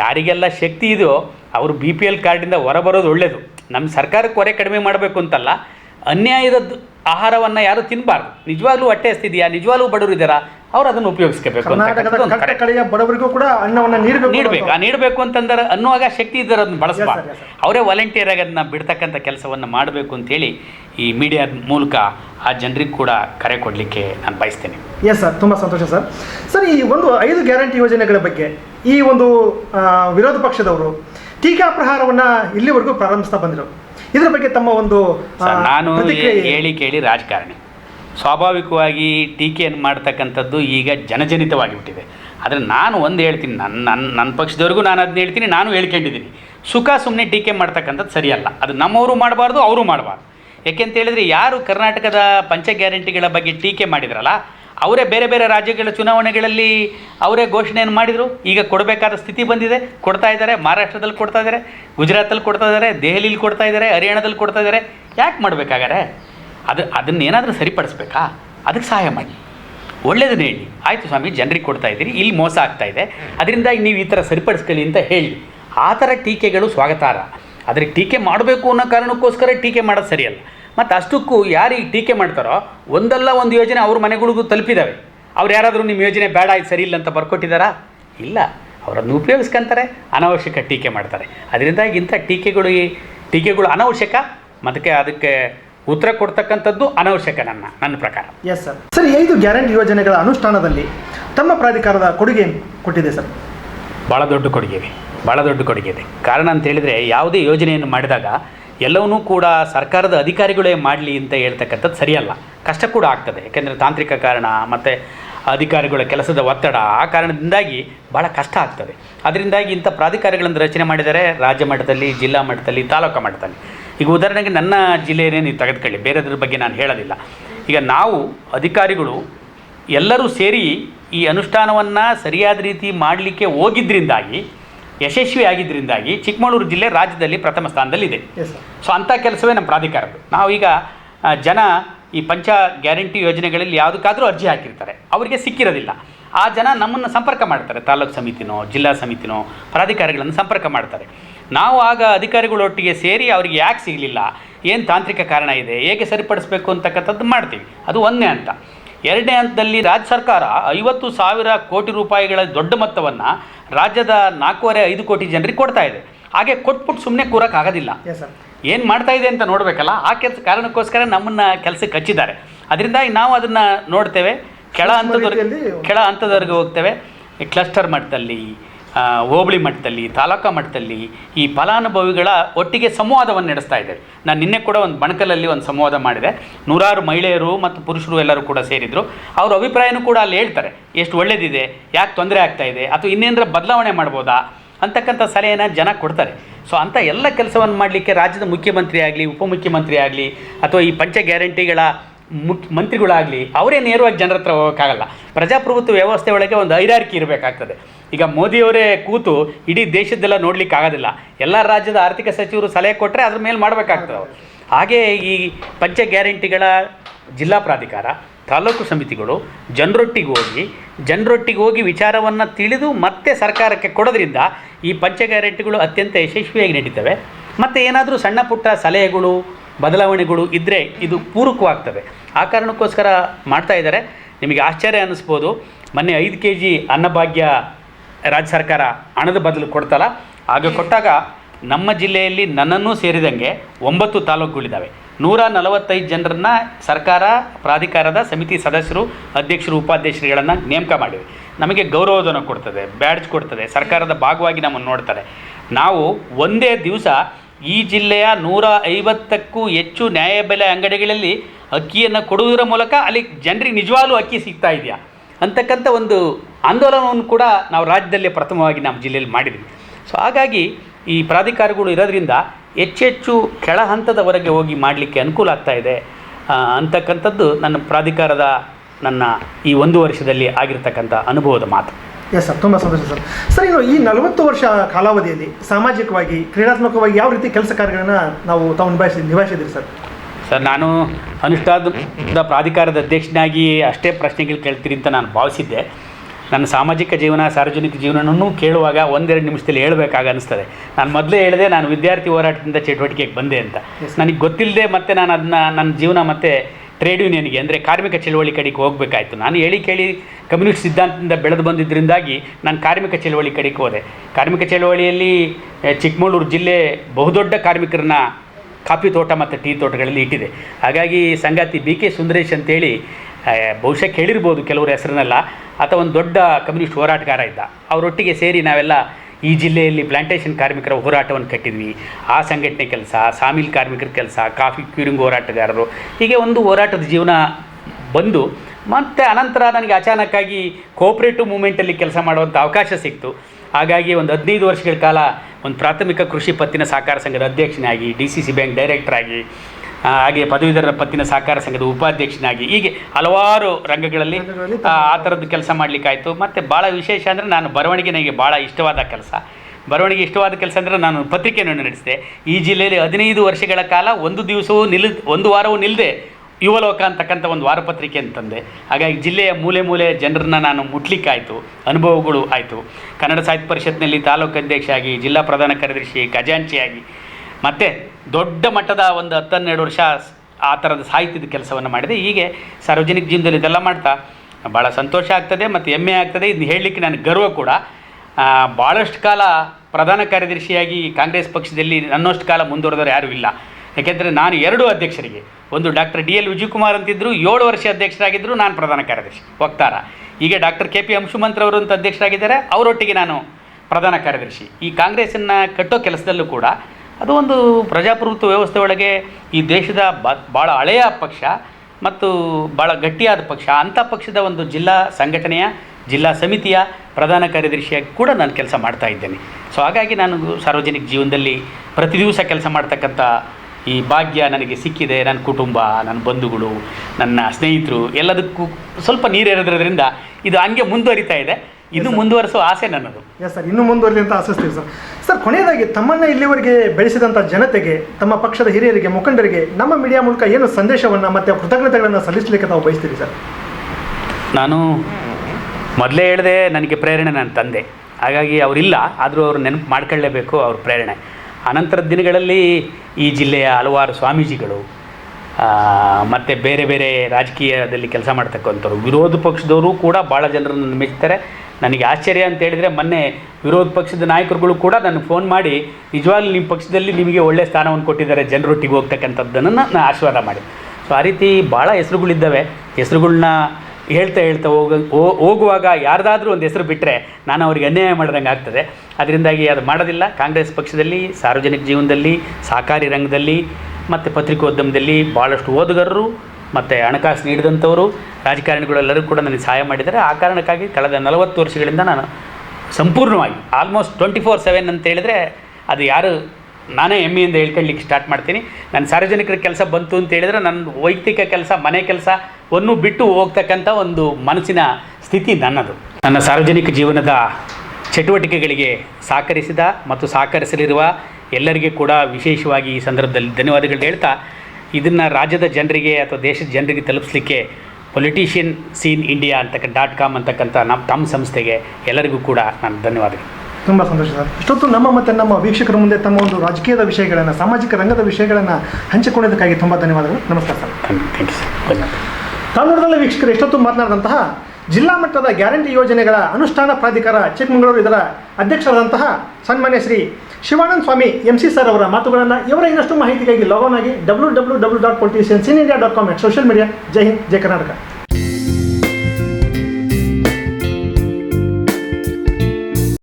ಯಾರಿಗೆಲ್ಲ ಶಕ್ತಿ ಇದೆಯೋ ಅವರು ಬಿ ಪಿ ಎಲ್ ಕಾರ್ಡಿಂದ ಹೊರಬರೋದು ಒಳ್ಳೆಯದು ನಮ್ಮ ಸರ್ಕಾರಕ್ಕೆ ಹೊರೆ ಕಡಿಮೆ ಮಾಡಬೇಕು ಅಂತಲ್ಲ, ಅನ್ಯಾಯದ ಆಹಾರವನ್ನು ಯಾರು ತಿನ್ನಬಾರ್ದು ನಿಜವಾಗ್ಲೂ ಹೊಟ್ಟೆ ಹಸ್ತಿದೆಯಾ? ನಿಜವಾಗ್ಲೂ ಬಡವರು ಇದ್ದಾರಾ? ಅವ್ರು ಅದನ್ನು ಉಪಯೋಗಿಸ್ಕೋಬೇಕು ಬಡವರಿಗೂ ಕೂಡ ಅನ್ನವನ್ನ ನೀಡಬೇಕು ನೀಡಬೇಕು. ಆ ನೀಡಬೇಕು ಅಂತಂದ್ರೆ ಅನ್ನುವಾಗ ಶಕ್ತಿ ಇದ್ದರೆ ಅದನ್ನ ಬಳಸಬಾರ್ದು. ಅವರೇ ವಾಲಂಟಿಯರ್ ಆಗಿ ಅದನ್ನ ಬಿಡ್ತಕ್ಕಂಥ ಕೆಲಸವನ್ನು ಮಾಡಬೇಕು ಅಂತೇಳಿ ಈ ಮೀಡಿಯಾದ ಮೂಲಕ ಆ ಜನರಿಗೆ ಕೂಡ ಕರೆ ಕೊಡಲಿಕ್ಕೆ ನಾನು ಬಯಸ್ತೇನೆ. ಎಸ್ ಸರ್ ತುಂಬ ಸಂತೋಷ ಸರ್ ಸರ್ ಈ ಒಂದು ಐದು ಗ್ಯಾರಂಟಿ ಯೋಜನೆಗಳ ಬಗ್ಗೆ ಈ ಒಂದು ವಿರೋಧ ಪಕ್ಷದವರು ಟೀಕಾ ಪ್ರಹಾರವನ್ನ ಇಲ್ಲಿವರೆಗೂ ಪ್ರಾರಂಭಿಸ್ತಾ ಬಂದರು. ಇದರ ಬಗ್ಗೆ ತಮ್ಮ ಒಂದು ನಾನು ಹೇಳಿ ಕೇಳಿ ರಾಜಕಾರಣಿ. ಸ್ವಾಭಾವಿಕವಾಗಿ ಟೀಕೆಯನ್ನು ಮಾಡ್ತಕ್ಕಂಥದ್ದು ಈಗ ಜನಜನಿತವಾಗಿಬಿಟ್ಟಿದೆ. ಆದರೆ ನಾನು ಒಂದು ಹೇಳ್ತೀನಿ ನನ್ನ ನನ್ನ ನನ್ನ ಪಕ್ಷದವ್ರಿಗೂ ನಾನು ಅದನ್ನ ಹೇಳ್ತೀನಿ ನಾನು ಹೇಳ್ಕೊಂಡಿದ್ದೀನಿ. ಸುಖ ಸುಮ್ಮನೆ ಟೀಕೆ ಮಾಡ್ತಕ್ಕಂಥದ್ದು ಸರಿಯಲ್ಲ. ಅದು ನಮ್ಮವರು ಮಾಡಬಾರ್ದು ಅವರು ಮಾಡಬಾರ್ದು. ಯಾಕೆಂತ ಹೇಳಿದ್ರೆ ಯಾರು ಕರ್ನಾಟಕದ ಪಂಚ ಗ್ಯಾರಂಟಿಗಳ ಬಗ್ಗೆ ಟೀಕೆ ಮಾಡಿದ್ರಲ್ಲ ಅವರೇ ಬೇರೆ ಬೇರೆ ರಾಜ್ಯಗಳ ಚುನಾವಣೆಗಳಲ್ಲಿ ಅವರೇ ಘೋಷಣೆಯನ್ನು ಮಾಡಿದರು. ಈಗ ಕೊಡಬೇಕಾದ ಸ್ಥಿತಿ ಬಂದಿದೆ. ಕೊಡ್ತಾ ಇದ್ದಾರೆ. ಮಹಾರಾಷ್ಟ್ರದಲ್ಲಿ ಕೊಡ್ತಾ ಇದ್ದಾರೆ. ಗುಜರಾತಲ್ಲಿ ಕೊಡ್ತಾ ಇದ್ದಾರೆ. ದೆಹಲಿಲಿ ಕೊಡ್ತಾ ಇದ್ದಾರೆ. ಹರಿಯಾಣದಲ್ಲಿ ಕೊಡ್ತಾ ಇದ್ದಾರೆ. ಯಾಕೆ ಮಾಡಬೇಕಾಗಾರೆ? ಅದು ಅದನ್ನೇನಾದರೂ ಸರಿಪಡಿಸ್ಬೇಕಾ? ಅದಕ್ಕೆ ಸಹಾಯ ಮಾಡಿ. ಒಳ್ಳೇದನ್ನ ಹೇಳಿ. ಆಯಿತು ಸ್ವಾಮಿ, ಜನರಿಗೆ ಕೊಡ್ತಾ ಇದ್ದೀರಿ. ಇಲ್ಲಿ ಮೋಸ ಆಗ್ತಾ ಇದೆ. ಅದರಿಂದಾಗಿ ನೀವು ಈ ಥರ ಸರಿಪಡಿಸ್ಕೊಳ್ಳಿ ಅಂತ ಹೇಳಿ. ಆ ಥರ ಟೀಕೆಗಳು ಸ್ವಾಗತಾರ ಆದರೆ ಟೀಕೆ ಮಾಡಬೇಕು ಅನ್ನೋ ಕಾರಣಕ್ಕೋಸ್ಕರ ಟೀಕೆ ಮಾಡೋದು ಸರಿಯಲ್ಲ. ಮತ್ತು ಅಷ್ಟಕ್ಕೂ ಯಾರು ಈಗ ಟೀಕೆ ಮಾಡ್ತಾರೋ ಒಂದಲ್ಲ ಒಂದು ಯೋಜನೆ ಅವ್ರ ಮನೆಗಳಿಗೂ ತಲುಪಿದ್ದಾವೆ ಅವ್ರು ಯಾರಾದರೂ ನಿಮ್ಮ ಯೋಜನೆ ಬೇಡ ಇದು ಸರಿ ಇಲ್ಲ ಅಂತ ಬರ್ಕೊಟ್ಟಿದ್ದಾರಾ ಇಲ್ಲ. ಅವರನ್ನು ಉಪಯೋಗಿಸ್ಕೊಂತಾರೆ ಅನಾವಶ್ಯಕ ಟೀಕೆ ಮಾಡ್ತಾರೆ. ಅದರಿಂದಾಗಿ ಇಂಥ ಟೀಕೆಗಳು ಈ ಟೀಕೆಗಳು ಅನಾವಶ್ಯಕ ಮತ್ತು ಅದಕ್ಕೆ ಉತ್ತರ ಕೊಡ್ತಕ್ಕಂಥದ್ದು ಅನಾವಶ್ಯಕ ನನ್ನ ನನ್ನ ಪ್ರಕಾರ. ಎಸ್ ಸರ್ ಸರ್ ಐದು ಗ್ಯಾರಂಟಿ ಯೋಜನೆಗಳ ಅನುಷ್ಠಾನದಲ್ಲಿ ತಮ್ಮ ಪ್ರಾಧಿಕಾರದ ಕೊಡುಗೆ ಕೊಟ್ಟಿದೆ ಸರ್ ಭಾಳ ದೊಡ್ಡ ಕೊಡುಗೆ. ಇದೆ ಭಾಳ ದೊಡ್ಡ ಕೊಡುಗೆ ಇದೆ. ಕಾರಣ ಅಂತ ಹೇಳಿದರೆ ಯಾವುದೇ ಯೋಜನೆಯನ್ನು ಮಾಡಿದಾಗ ಎಲ್ಲವನ್ನೂ ಕೂಡ ಸರ್ಕಾರದ ಅಧಿಕಾರಿಗಳೇ ಮಾಡಲಿ ಅಂತ ಹೇಳ್ತಕ್ಕಂಥದ್ದು ಸರಿಯಲ್ಲ. ಕಷ್ಟ ಕೂಡ ಆಗ್ತದೆ. ಯಾಕೆಂದರೆ ತಾಂತ್ರಿಕ ಕಾರಣ ಮತ್ತು ಅಧಿಕಾರಿಗಳ ಕೆಲಸದ ಒತ್ತಡ ಆ ಕಾರಣದಿಂದಾಗಿ ಭಾಳ ಕಷ್ಟ ಆಗ್ತದೆ. ಅದರಿಂದಾಗಿ ಇಂಥ ಪ್ರಾಧಿಕಾರಗಳನ್ನು ರಚನೆ ಮಾಡಿದರೆ ರಾಜ್ಯ ಮಟ್ಟದಲ್ಲಿ, ಜಿಲ್ಲಾ ಮಟ್ಟದಲ್ಲಿ, ತಾಲೂಕು ಮಟ್ಟದಲ್ಲಿ. ಈಗ ಉದಾಹರಣೆಗೆ ನನ್ನ ಜಿಲ್ಲೆಯೇ ನೀವು ತೆಗೆದುಕೊಳ್ಳಿ. ಬೇರೆದ್ರ ಬಗ್ಗೆ ನಾನು ಹೇಳೋದಿಲ್ಲ. ಈಗ ನಾವು ಅಧಿಕಾರಿಗಳು ಎಲ್ಲರೂ ಸೇರಿ ಈ ಅನುಷ್ಠಾನವನ್ನು ಸರಿಯಾದ ರೀತಿ ಮಾಡಲಿಕ್ಕೆ ಹೋಗಿದ್ದರಿಂದಾಗಿ ಯಶಸ್ವಿ ಆಗಿದ್ದರಿಂದಾಗಿ ಚಿಕ್ಕಮಗಳೂರು ಜಿಲ್ಲೆ ರಾಜ್ಯದಲ್ಲಿ ಪ್ರಥಮ ಸ್ಥಾನದಲ್ಲಿದೆ. ಸೊ ಅಂಥ ಕೆಲಸವೇ ನಮ್ಮ ಪ್ರಾಧಿಕಾರದ್ದು. ನಾವೀಗ ಈಗ ಜನ ಈ ಪಂಚ ಗ್ಯಾರಂಟಿ ಯೋಜನೆಗಳಲ್ಲಿ ಯಾವುದಕ್ಕಾದರೂ ಅರ್ಜಿ ಹಾಕಿರ್ತಾರೆ. ಅವರಿಗೆ ಸಿಕ್ಕಿರೋದಿಲ್ಲ. ಆ ಜನ ನಮ್ಮನ್ನು ಸಂಪರ್ಕ ಮಾಡ್ತಾರೆ. ತಾಲೂಕು ಸಮಿತಿನೋ ಜಿಲ್ಲಾ ಸಮಿತಿನೋ ಪ್ರಾಧಿಕಾರಗಳನ್ನು ಸಂಪರ್ಕ ಮಾಡ್ತಾರೆ. ನಾವು ಆಗ ಅಧಿಕಾರಿಗಳೊಟ್ಟಿಗೆ ಸೇರಿ ಅವರಿಗೆ ಯಾಕೆ ಸಿಗಲಿಲ್ಲ? ಏನು ತಾಂತ್ರಿಕ ಕಾರಣ ಇದೆ? ಹೇಗೆ ಸರಿಪಡಿಸಬೇಕು ಅಂತಕ್ಕಂಥದ್ದು ಮಾಡ್ತೀವಿ. ಅದು ಒಂದೇ ಹಂತ ಎರಡನೇ ಹಂತದಲ್ಲಿ ರಾಜ್ಯ ಸರ್ಕಾರ ಐವತ್ತು ಸಾವಿರ ಕೋಟಿ ರೂಪಾಯಿಗಳ ದೊಡ್ಡ ಮೊತ್ತವನ್ನು ರಾಜ್ಯದ ನಾಲ್ಕೂವರೆ ಐದು ಕೋಟಿ ಜನರಿಗೆ ಕೊಡ್ತಾ ಇದೆ. ಹಾಗೆ ಕೊಟ್ಬಿಟ್ಟು ಸುಮ್ಮನೆ ಕೂರಕ್ಕಾಗೋದಿಲ್ಲ. ಏನು ಮಾಡ್ತಾ ಇದೆ ಅಂತ ನೋಡಬೇಕಲ್ಲ ಆ ಕೆಲಸ ಕಾರಣಕ್ಕೋಸ್ಕರ ನಮ್ಮನ್ನು ಕೆಲಸಕ್ಕೆ ಹಚ್ಚಿದ್ದಾರೆ ಅದರಿಂದಾಗಿ ನಾವು ಅದನ್ನು ನೋಡ್ತೇವೆ. ಕೆಳ ಹಂತದವರೆಗೆ ಕೆಳ ಹಂತದವರೆಗೆ ಹೋಗ್ತೇವೆ. ಕ್ಲಸ್ಟರ್ ಮಟ್ಟದಲ್ಲಿ ಹೋಬಳಿ ಮಟ್ಟದಲ್ಲಿ, ತಾಲೂಕಾ ಮಟ್ಟದಲ್ಲಿ ಈ ಫಲಾನುಭವಿಗಳ ಒಟ್ಟಿಗೆ ಸಂವಾದವನ್ನು ನಡೆಸ್ತಾ ಇದ್ದೇವೆ. ನಾನು ನಿನ್ನೆ ಕೂಡ ಒಂದು ಬಣಕಲಲ್ಲಿ ಒಂದು ಸಂವಾದ ಮಾಡಿದೆ. ನೂರಾರು ಮಹಿಳೆಯರು ಮತ್ತು ಪುರುಷರು ಎಲ್ಲರೂ ಕೂಡ ಸೇರಿದರು. ಅವ್ರ ಅಭಿಪ್ರಾಯನೂ ಕೂಡ ಅಲ್ಲಿ ಹೇಳ್ತಾರೆ. ಎಷ್ಟು ಒಳ್ಳೇದಿದೆ, ಯಾಕೆ ತೊಂದರೆ ಆಗ್ತಾ ಇದೆ, ಅಥವಾ ಇನ್ನೇನರ ಬದಲಾವಣೆ ಮಾಡ್ಬೋದಾ ಅಂತಕ್ಕಂಥ ಸಲಹೆಯನ್ನು ಜನ ಕೊಡ್ತಾರೆ. ಸೊ ಅಂಥ ಎಲ್ಲ ಕೆಲಸವನ್ನು ಮಾಡಲಿಕ್ಕೆ ರಾಜ್ಯದ ಮುಖ್ಯಮಂತ್ರಿ ಆಗಲಿ, ಉಪಮುಖ್ಯಮಂತ್ರಿ ಆಗಲಿ, ಅಥವಾ ಈ ಪಂಚ ಗ್ಯಾರಂಟಿಗಳ ಮುಖ್ ಮಂತ್ರಿಗಳಾಗಲಿ, ಅವರೇ ನೇರವಾಗಿ ಜನರ ಹತ್ರ ಹೋಗೋಕ್ಕಾಗಲ್ಲ. ಪ್ರಜಾಪ್ರಭುತ್ವ ವ್ಯವಸ್ಥೆ ಒಳಗೆ ಒಂದು ಐರಾರ್ಕಿ ಇರಬೇಕಾಗ್ತದೆ. ಈಗ ಮೋದಿಯವರೇ ಕೂತು ಇಡೀ ದೇಶದ್ದೆಲ್ಲ ನೋಡ್ಲಿಕ್ಕೆ ಆಗೋದಿಲ್ಲ. ಎಲ್ಲ ರಾಜ್ಯದ ಆರ್ಥಿಕ ಸಚಿವರು ಸಲಹೆ ಕೊಟ್ಟರೆ ಅದ್ರ ಮೇಲೆ ಮಾಡಬೇಕಾಗ್ತದೆ. ಹಾಗೆ ಈ ಪಂಚ ಗ್ಯಾರಂಟಿಗಳ ಜಿಲ್ಲಾ ಪ್ರಾಧಿಕಾರ, ತಾಲೂಕು ಸಮಿತಿಗಳು ಜನರೊಟ್ಟಿಗೆ ಹೋಗಿ ಜನರೊಟ್ಟಿಗೆ ಹೋಗಿ ವಿಚಾರವನ್ನು ತಿಳಿದು ಮತ್ತೆ ಸರ್ಕಾರಕ್ಕೆ ಕೊಡೋದ್ರಿಂದ ಈ ಪಂಚ ಗ್ಯಾರಂಟಿಗಳು ಅತ್ಯಂತ ಯಶಸ್ವಿಯಾಗಿ ನಡೀತವೆ. ಮತ್ತು ಏನಾದರೂ ಸಣ್ಣ ಪುಟ್ಟ ಸಲಹೆಗಳು, ಬದಲಾವಣೆಗಳು ಇದ್ದರೆ ಇದು ಪೂರಕವಾಗ್ತವೆ. ಆ ಕಾರಣಕ್ಕೋಸ್ಕರ ಮಾಡ್ತಾ ಇದ್ದಾರೆ. ನಿಮಗೆ ಆಶ್ಚರ್ಯ ಅನ್ನಿಸ್ಬೋದು ಮೊನ್ನೆ ಐದು ಕೆ ಜಿ ಅನ್ನಭಾಗ್ಯ ರಾಜ್ಯ ಸರ್ಕಾರ ಹಣದ ಬದಲು ಕೊಡ್ತಲ್ಲ? ಆಗ ಕೊಟ್ಟಾಗ ನಮ್ಮ ಜಿಲ್ಲೆಯಲ್ಲಿ ನನ್ನನ್ನು ಸೇರಿದಂಗೆ ಒಂಬತ್ತು ತಾಲೂಕುಗಳಿದ್ದಾವೆ. ನೂರ ನಲವತ್ತೈದು ಜನರನ್ನ ಸರ್ಕಾರ, ಪ್ರಾಧಿಕಾರದ ಸಮಿತಿ ಸದಸ್ಯರು, ಅಧ್ಯಕ್ಷರು, ಉಪಾಧ್ಯಕ್ಷರುಗಳನ್ನು ನೇಮಕ ಮಾಡಿವೆ. ನಮಗೆ ಗೌರವಧನ ಕೊಡ್ತದೆ ಬ್ಯಾಡ್ಜ್ ಕೊಡ್ತದೆ, ಸರ್ಕಾರದ ಭಾಗವಾಗಿ ನಮ್ಮನ್ನು ನೋಡ್ತಾರೆ. ನಾವು ಒಂದೇ ದಿವಸ ಈ ಜಿಲ್ಲೆಯ ನೂರ ಐವತ್ತಕ್ಕೂ ಹೆಚ್ಚು ನ್ಯಾಯಬೆಲೆ ಅಂಗಡಿಗಳಲ್ಲಿ ಅಕ್ಕಿಯನ್ನು ಕೊಡುವುದರ ಮೂಲಕ ಅಲ್ಲಿ ಜನರಿಗೆ ನಿಜವಾಗ್ಲೂ ಅಕ್ಕಿ ಸಿಗ್ತಾ ಇದೆಯಾ? ಅಂತಕ್ಕಂಥ ಒಂದು ಆಂದೋಲನವನ್ನು ಕೂಡ ನಾವು ರಾಜ್ಯದಲ್ಲೇ ಪ್ರಥಮವಾಗಿ ನಮ್ಮ ಜಿಲ್ಲೆಯಲ್ಲಿ ಮಾಡಿದ್ವಿ. ಸೊ ಹಾಗಾಗಿ ಈ ಪ್ರಾಧಿಕಾರಗಳು ಇರೋದ್ರಿಂದ ಹೆಚ್ಚೆಚ್ಚು ಕೆಳ ಹಂತದವರೆಗೆ ಹೋಗಿ ಮಾಡಲಿಕ್ಕೆ ಅನುಕೂಲ ಆಗ್ತಾ ಇದೆ. ಅಂತಕ್ಕಂಥದ್ದು ನನ್ನ ಪ್ರಾಧಿಕಾರದ ನನ್ನ ಈ ಒಂದು ವರ್ಷದಲ್ಲಿ ಆಗಿರ್ತಕ್ಕಂಥ ಅನುಭವದ ಮಾತು. ಎಸ್ ಸರ್ ತುಂಬ ಸಂತೋಷ ಸರ್ ಸರ್ ಇನ್ನು ಈ ನಲವತ್ತು ವರ್ಷ ಕಾಲಾವಧಿಯಲ್ಲಿ ಸಾಮಾಜಿಕವಾಗಿ, ಕ್ರೀಡಾತ್ಮಕವಾಗಿ ಯಾವ ರೀತಿ ಕೆಲಸ ಕಾರ್ಯಗಳನ್ನು ನಾವು ತಾವು ನಿಭಾಯಿಸಿ ನಿಭಾಯಿಸಿದ್ರಿ ಸರ್ ಸರ್ ನಾನು ಅನುಷ್ಠಾನದ ಪ್ರಾಧಿಕಾರದ ಅಧ್ಯಕ್ಷನಾಗಿ ಅಷ್ಟೇ ಪ್ರಶ್ನೆಗಳು ಕೇಳ್ತೀರಿ ಅಂತ ನಾನು ಭಾವಿಸಿದ್ದೆ. ನನ್ನ ಸಾಮಾಜಿಕ ಜೀವನ ಸಾರ್ವಜನಿಕ ಜೀವನವನ್ನು ಕೇಳುವಾಗ ಒಂದೆರಡು ನಿಮಿಷದಲ್ಲಿ ಹೇಳಬೇಕಾಗ ಅನಿಸ್ತದೆ. ನಾನು ಮೊದಲೇ ಹೇಳಿದೆ ನಾನು ವಿದ್ಯಾರ್ಥಿ ಹೋರಾಟದಿಂದ ಚಟುವಟಿಕೆಗೆ ಬಂದೆ ಅಂತ. ನನಗೆ ಗೊತ್ತಿಲ್ಲದೆ ಮತ್ತೆ ನಾನು ಅದನ್ನ ನನ್ನ ಜೀವನ ಮತ್ತೆ ಟ್ರೇಡ್ ಯೂನಿಯನ್ಗೆ ಅಂದರೆ ಕಾರ್ಮಿಕ ಚಳವಳಿ ಕಡೆಗೆ ಹೋಗಬೇಕಾಯಿತು. ನಾನು ಹೇಳಿ ಕೇಳಿ ಕಮ್ಯುನಿಸ್ಟ್ ಸಿದ್ಧಾಂತದಿಂದ ಬೆಳೆದು ಬಂದಿದ್ದರಿಂದಾಗಿ ನಾನು ಕಾರ್ಮಿಕ ಚಳವಳಿ ಕಡೆಗೆ ಹೋದೆ. ಕಾರ್ಮಿಕ ಚಳವಳಿಯಲ್ಲಿ ಚಿಕ್ಕಮಗಳೂರು ಜಿಲ್ಲೆ ಬಹುದೊಡ್ಡ ಕಾರ್ಮಿಕರನ್ನ ಕಾಫಿ ತೋಟ ಮತ್ತು ಟೀ ತೋಟಗಳಲ್ಲಿ ಇಟ್ಟಿದೆ. ಹಾಗಾಗಿ ಸಂಗಾತಿ ಬಿ ಕೆ ಸುಂದರೇಶ್ ಅಂತೇಳಿ ಬಹುಶಃ ಕೇಳಿರ್ಬೋದು ಕೆಲವರು ಹೆಸರನ್ನೆಲ್ಲ. ಆತ ಒಂದು ದೊಡ್ಡ ಕಮ್ಯುನಿಸ್ಟ್ ಹೋರಾಟಗಾರ ಇದ್ದ. ಅವರೊಟ್ಟಿಗೆ ಸೇರಿ ನಾವೆಲ್ಲ ಈ ಜಿಲ್ಲೆಯಲ್ಲಿ ಪ್ಲಾಂಟೇಷನ್ ಕಾರ್ಮಿಕರ ಹೋರಾಟವನ್ನು ಕಟ್ಟಿದ್ವಿ. ಆ ಸಂಘಟನೆ ಕೆಲಸ, ಸಾಮಿಲ್ ಕಾರ್ಮಿಕರ ಕೆಲಸ, ಕಾಫಿ ಕ್ಯೂರಿಂಗ್ ಹೋರಾಟಗಾರರು. ಹೀಗೆ ಒಂದು ಹೋರಾಟದ ಜೀವನ ಬಂದು, ಮತ್ತು ಅನಂತರ ನನಗೆ ಅಚಾನಕ್ಕಾಗಿ ಕೋಪ್ರೇಟಿವ್ ಮೂಮೆಂಟಲ್ಲಿ ಕೆಲಸ ಮಾಡುವಂಥ ಅವಕಾಶ ಸಿಕ್ತು. ಹಾಗಾಗಿ ಒಂದು ಹದಿನೈದು ವರ್ಷಗಳ ಕಾಲ ಒಂದು ಪ್ರಾಥಮಿಕ ಕೃಷಿ ಪತ್ತಿನ ಸಹಕಾರ ಸಂಘದ ಅಧ್ಯಕ್ಷನಾಗಿ, ಡಿ ಸಿ ಸಿ ಬ್ಯಾಂಕ್ ಡೈರೆಕ್ಟರಾಗಿ ಹಾಗೆ ಪದವೀಧರರ ಪತ್ತಿನ ಸಹಕಾರ ಸಂಘದ ಉಪಾಧ್ಯಕ್ಷನಾಗಿ, ಹೀಗೆ ಹಲವಾರು ರಂಗಗಳಲ್ಲಿ, ಆ ಥರದ್ದು ಕೆಲಸ ಮಾಡಲಿಕ್ಕಾಯಿತು. ಮತ್ತು ಭಾಳ ವಿಶೇಷ ಅಂದರೆ ನಾನು ಬರವಣಿಗೆ ನನಗೆ ಭಾಳ ಇಷ್ಟವಾದ ಕೆಲಸ. ಬರವಣಿಗೆ ಇಷ್ಟವಾದ ಕೆಲಸ ಅಂದರೆ ನಾನು ಪತ್ರಿಕೆಯನ್ನು ನಡೆಸಿದೆ. ಈ ಜಿಲ್ಲೆಯಲ್ಲಿ ಹದಿನೈದು ವರ್ಷಗಳ ಕಾಲ ಒಂದು ದಿವಸವೂ ನಿಲ್, ಒಂದು ವಾರವೂ ನಿಲ್ಲದೆ ಯುವಲೋಕ ಅಂತಕ್ಕಂಥ ಒಂದು ವಾರಪತ್ರಿಕೆ ಅಂತಂದೆ. ಹಾಗಾಗಿ ಜಿಲ್ಲೆಯ ಮೂಲೆ ಮೂಲೆ ಜನರನ್ನ ನಾನು ಮುಟ್ಲಿಕ್ಕಾಯಿತು, ಅನುಭವಗಳು ಆಯಿತು. ಕನ್ನಡ ಸಾಹಿತ್ಯ ಪರಿಷತ್ನಲ್ಲಿ ತಾಲೂಕು ಅಧ್ಯಕ್ಷ ಆಗಿ ಜಿಲ್ಲಾ ಪ್ರಧಾನ ಕಾರ್ಯದರ್ಶಿ, ಖಜಾಂಚಿಯಾಗಿ. ಮತ್ತು ದೊಡ್ಡ ಮಟ್ಟದ ಒಂದು ಹತ್ತನ್ನೆರಡು ವರ್ಷ ಆ ಥರದ ಸಾಹಿತ್ಯದ ಕೆಲಸವನ್ನು ಮಾಡಿದೆ. ಹೀಗೆ ಸಾರ್ವಜನಿಕ ಜೀವನದಲ್ಲಿ ಇದೆಲ್ಲ ಮಾಡ್ತಾ ಭಾಳ ಸಂತೋಷ ಆಗ್ತದೆ ಮತ್ತು ಹೆಮ್ಮೆ ಆಗ್ತದೆ. ಇದನ್ನ ಹೇಳಲಿಕ್ಕೆ ನನಗೆ ಗರ್ವ ಕೂಡ. ಭಾಳಷ್ಟು ಕಾಲ ಪ್ರಧಾನ ಕಾರ್ಯದರ್ಶಿಯಾಗಿ ಕಾಂಗ್ರೆಸ್ ಪಕ್ಷದಲ್ಲಿ ನನ್ನಷ್ಟು ಕಾಲ ಮುಂದುವರೆದವರು ಯಾರೂ ಇಲ್ಲ. ಯಾಕೆಂದರೆ ನಾನು ಎರಡು ಅಧ್ಯಕ್ಷರಿಗೆ, ಒಂದು ಡಾಕ್ಟರ್ ಡಿ ಎಲ್ ವಿಜಯಕುಮಾರ್ ಅಂತಿದ್ದರು ಏಳು ವರ್ಷ ಅಧ್ಯಕ್ಷರಾಗಿದ್ದರು ನಾನು ಪ್ರಧಾನ ಕಾರ್ಯದರ್ಶಿ, ವಕ್ತಾರ. ಈಗ ಡಾಕ್ಟರ್ ಕೆ ಪಿ ಅಂಶುಮಂತ್ರವರು ಅಂತ ಅಧ್ಯಕ್ಷರಾಗಿದ್ದಾರೆ, ಅವರೊಟ್ಟಿಗೆ ನಾನು ಪ್ರಧಾನ ಕಾರ್ಯದರ್ಶಿ. ಈ ಕಾಂಗ್ರೆಸ್ಸನ್ನು ಕಟ್ಟೋ ಕೆಲಸದಲ್ಲೂ ಕೂಡ ಅದು ಒಂದು ಪ್ರಜಾಪ್ರಭುತ್ವ ವ್ಯವಸ್ಥೆ ಒಳಗೆ ಈ ದೇಶದ ಬ ಭಾಳ ಹಳೆಯ ಪಕ್ಷ ಮತ್ತು ಭಾಳ ಗಟ್ಟಿಯಾದ ಪಕ್ಷ, ಅಂಥ ಪಕ್ಷದ ಒಂದು ಜಿಲ್ಲಾ ಸಂಘಟನೆಯ, ಜಿಲ್ಲಾ ಸಮಿತಿಯ ಪ್ರಧಾನ ಕಾರ್ಯದರ್ಶಿಯಾಗಿ ಕೂಡ ನಾನು ಕೆಲಸ ಮಾಡ್ತಾ ಇದ್ದೇನೆ. ಸೊ ಹಾಗಾಗಿ ನಾನು ಸಾರ್ವಜನಿಕ ಜೀವನದಲ್ಲಿ ಪ್ರತಿ ದಿವಸ ಕೆಲಸ ಮಾಡ್ತಕ್ಕಂಥ ಈ ಭಾಗ್ಯ ನನಗೆ ಸಿಕ್ಕಿದೆ ನನ್ನ ಕುಟುಂಬ ನನ್ನ ಬಂಧುಗಳು ನನ್ನ ಸ್ನೇಹಿತರು ಎಲ್ಲದಕ್ಕೂ ಸ್ವಲ್ಪ ನೀರೇರೋದ್ರಿಂದ ಇದು ಹಂಗೆ ಮುಂದುವರಿತಾ ಇದೆ. ಇದು ಮುಂದುವರಿಸುವ ಆಸೆ ನನ್ನದು. ಎಸ್ ಸರ್ ಇನ್ನೂ ಮುಂದುವರಿದೆ ಅಂತ ಆಶಿಸ್ತೀವಿ ಸರ್ ಸರ್ ಕೊನೆಯದಾಗಿ ತಮ್ಮನ್ನ ಇಲ್ಲಿವರೆಗೆ ಬೆಳೆಸಿದಂಥ ಜನತೆಗೆ ತಮ್ಮ ಪಕ್ಷದ ಹಿರಿಯರಿಗೆ ಮುಖಂಡರಿಗೆ ನಮ್ಮ ಮೀಡಿಯಾ ಮೂಲಕ ಏನು ಸಂದೇಶವನ್ನು ಮತ್ತು ಕೃತಜ್ಞತೆಗಳನ್ನು ಸಲ್ಲಿಸಲಿಕ್ಕೆ ತಾವು ಬಯಸ್ತೀರಿ ಸರ್ ನಾನು ಮೊದಲೇ ಹೇಳಿದೆ ನನಗೆ ಪ್ರೇರಣೆ ನನ್ನ ತಂದೆ. ಹಾಗಾಗಿ ಅವರಿಲ್ಲ ಆದರೂ ಅವರು ನೆನಪು ಮಾಡ್ಕೊಳ್ಳೇಬೇಕು ಅವ್ರ ಪ್ರೇರಣೆ. ಅನಂತರದ ದಿನಗಳಲ್ಲಿ ಈ ಜಿಲ್ಲೆಯ ಹಲವಾರು ಸ್ವಾಮೀಜಿಗಳು ಮತ್ತು ಬೇರೆ ಬೇರೆ ರಾಜಕೀಯದಲ್ಲಿ ಕೆಲಸ ಮಾಡ್ತಕ್ಕಂಥವ್ರು, ವಿರೋಧ ಪಕ್ಷದವರು ಕೂಡ ಭಾಳ ಜನರನ್ನು ಮೆಚ್ತಾರೆ ನನಗೆ ಆಶ್ಚರ್ಯ ಅಂತ ಹೇಳಿದರೆ ಮೊನ್ನೆ ವಿರೋಧ ಪಕ್ಷದ ನಾಯಕರುಗಳು ಕೂಡ ನನಗೆ ಫೋನ್ ಮಾಡಿ, ನಿಜವಾಗ್ಲೂ ನಿಮ್ಮ ಪಕ್ಷದಲ್ಲಿ ನಿಮಗೆ ಒಳ್ಳೆಯ ಸ್ಥಾನವನ್ನು ಕೊಟ್ಟಿದ್ದಾರೆ ಜನರೊಟ್ಟಿಗೆ ಹೋಗ್ತಕ್ಕಂಥದ್ದನ್ನು ನಾನು ಆಶೀರ್ವಾದ ಮಾಡಿ ಸೊ ಆ ರೀತಿ ಭಾಳ ಹೆಸರುಗಳಿದ್ದಾವೆ. ಹೆಸರುಗಳ್ನ ಹೇಳ್ತಾ ಹೇಳ್ತಾ ಹೋಗ ಹೋಗುವಾಗ ಯಾರ್ದಾದ್ರೂ ಒಂದು ಹೆಸರು ಬಿಟ್ಟರೆ ನಾನು ಅವರಿಗೆ ಅನ್ಯಾಯ ಮಾಡಿದಂಗೆ ಆಗ್ತದೆ. ಅದರಿಂದಾಗಿ ಅದು ಮಾಡೋದಿಲ್ಲ. ಕಾಂಗ್ರೆಸ್ ಪಕ್ಷದಲ್ಲಿ, ಸಾರ್ವಜನಿಕ ಜೀವನದಲ್ಲಿ, ಸಹಕಾರಿ ರಂಗದಲ್ಲಿ, ಮತ್ತು ಪತ್ರಿಕೋದ್ಯಮದಲ್ಲಿ ಭಾಳಷ್ಟು ಓದುಗರರು ಮತ್ತು ಹಣಕಾಸು ನೀಡಿದಂಥವರು, ರಾಜಕಾರಣಿಗಳೆಲ್ಲರೂ ಕೂಡ ನನಗೆ ಸಹಾಯ ಮಾಡಿದ್ದಾರೆ. ಆ ಕಾರಣಕ್ಕಾಗಿ ಕಳೆದ ನಲವತ್ತು ವರ್ಷಗಳಿಂದ ನಾನು ಸಂಪೂರ್ಣವಾಗಿ ಆಲ್ಮೋಸ್ಟ್ ಟ್ವೆಂಟಿ ಫೋರ್ ಸೆವೆನ್ ಅಂತ ಹೇಳಿದ್ರೆ ಅದು ಯಾರು ನಾನೇ ಹೆಮ್ಮೆಯಿಂದ ಹೇಳ್ಕೊಳ್ಲಿಕ್ಕೆ ಸ್ಟಾರ್ಟ್ ಮಾಡ್ತೀನಿ. ನನ್ನ ಸಾರ್ವಜನಿಕರ ಕೆಲಸ ಬಂತು ಅಂತ ಹೇಳಿದ್ರೆ ನನ್ನ ವೈಯಕ್ತಿಕ ಕೆಲಸ, ಮನೆ ಕೆಲಸವನ್ನು ಬಿಟ್ಟು ಹೋಗ್ತಕ್ಕಂಥ ಒಂದು ಮನಸ್ಸಿನ ಸ್ಥಿತಿ ನನ್ನದು. ನನ್ನ ಸಾರ್ವಜನಿಕ ಜೀವನದ ಚಟುವಟಿಕೆಗಳಿಗೆ ಸಹಕರಿಸಿದ ಮತ್ತು ಸಹಕರಿಸಲಿರುವ ಎಲ್ಲರಿಗೆ ಕೂಡ ವಿಶೇಷವಾಗಿ ಈ ಸಂದರ್ಭದಲ್ಲಿ ಧನ್ಯವಾದಗಳು ಹೇಳ್ತಾ, ಇದನ್ನು ರಾಜ್ಯದ ಜನರಿಗೆ ಅಥವಾ ದೇಶದ ಜನರಿಗೆ ತಲುಪಿಸಲಿಕ್ಕೆ ಪೊಲಿಟಿಷಿಯನ್ ಸೀನ್ ಇಂಡಿಯಾ ಅಂತಕ್ಕಂಥ ಡಾಟ್ ಕಾಮ್ ಅಂತಕ್ಕಂಥ ನಮ್ಮ ತಮ್ಮ ಸಂಸ್ಥೆಗೆ ಎಲ್ಲರಿಗೂ ಕೂಡ ನಾನು ಧನ್ಯವಾದಗಳು. ತುಂಬ ಸಂತೋಷ ಸರ್. ಇಷ್ಟೊತ್ತು ನಮ್ಮ ಮತ್ತು ನಮ್ಮ ವೀಕ್ಷಕರ ಮುಂದೆ ತಮ್ಮ ಒಂದು ರಾಜಕೀಯದ ವಿಷಯಗಳನ್ನು ಸಾಮಾಜಿಕ ರಂಗದ ವಿಷಯಗಳನ್ನು ಹಂಚಿಕೊಂಡಿದ್ದಕ್ಕಾಗಿ ತುಂಬ ಧನ್ಯವಾದಗಳು. ನಮಸ್ಕಾರ ಸರ್. ಥ್ಯಾಂಕ್ ಯು ಸರ್ ಕನ್ನಡದಲ್ಲಿ ವೀಕ್ಷಕರು ಎಷ್ಟೊತ್ತು ಮಾತನಾಡಿದಂತಹ ಜಿಲ್ಲಾ ಮಟ್ಟದ ಗ್ಯಾರಂಟಿ ಯೋಜನೆಗಳ ಅನುಷ್ಠಾನ ಪ್ರಾಧಿಕಾರ ಚಿಕ್ಕಮಗಳೂರು ಇದರ ಅಧ್ಯಕ್ಷರಾದಂತಹ ಸನ್ಮಾನ್ಯ Shri Shivananda Swamy M C sir ಅವರ ಮಾತುಗಳನ್ನು ಇವರ ಇನ್ನಷ್ಟು ಮಾಹಿತಿಗಾಗಿ ಲಾಗೌನ್ ಆಗಿ W W W dot politician in India dot com social media Jai Hind Jai Karnataka.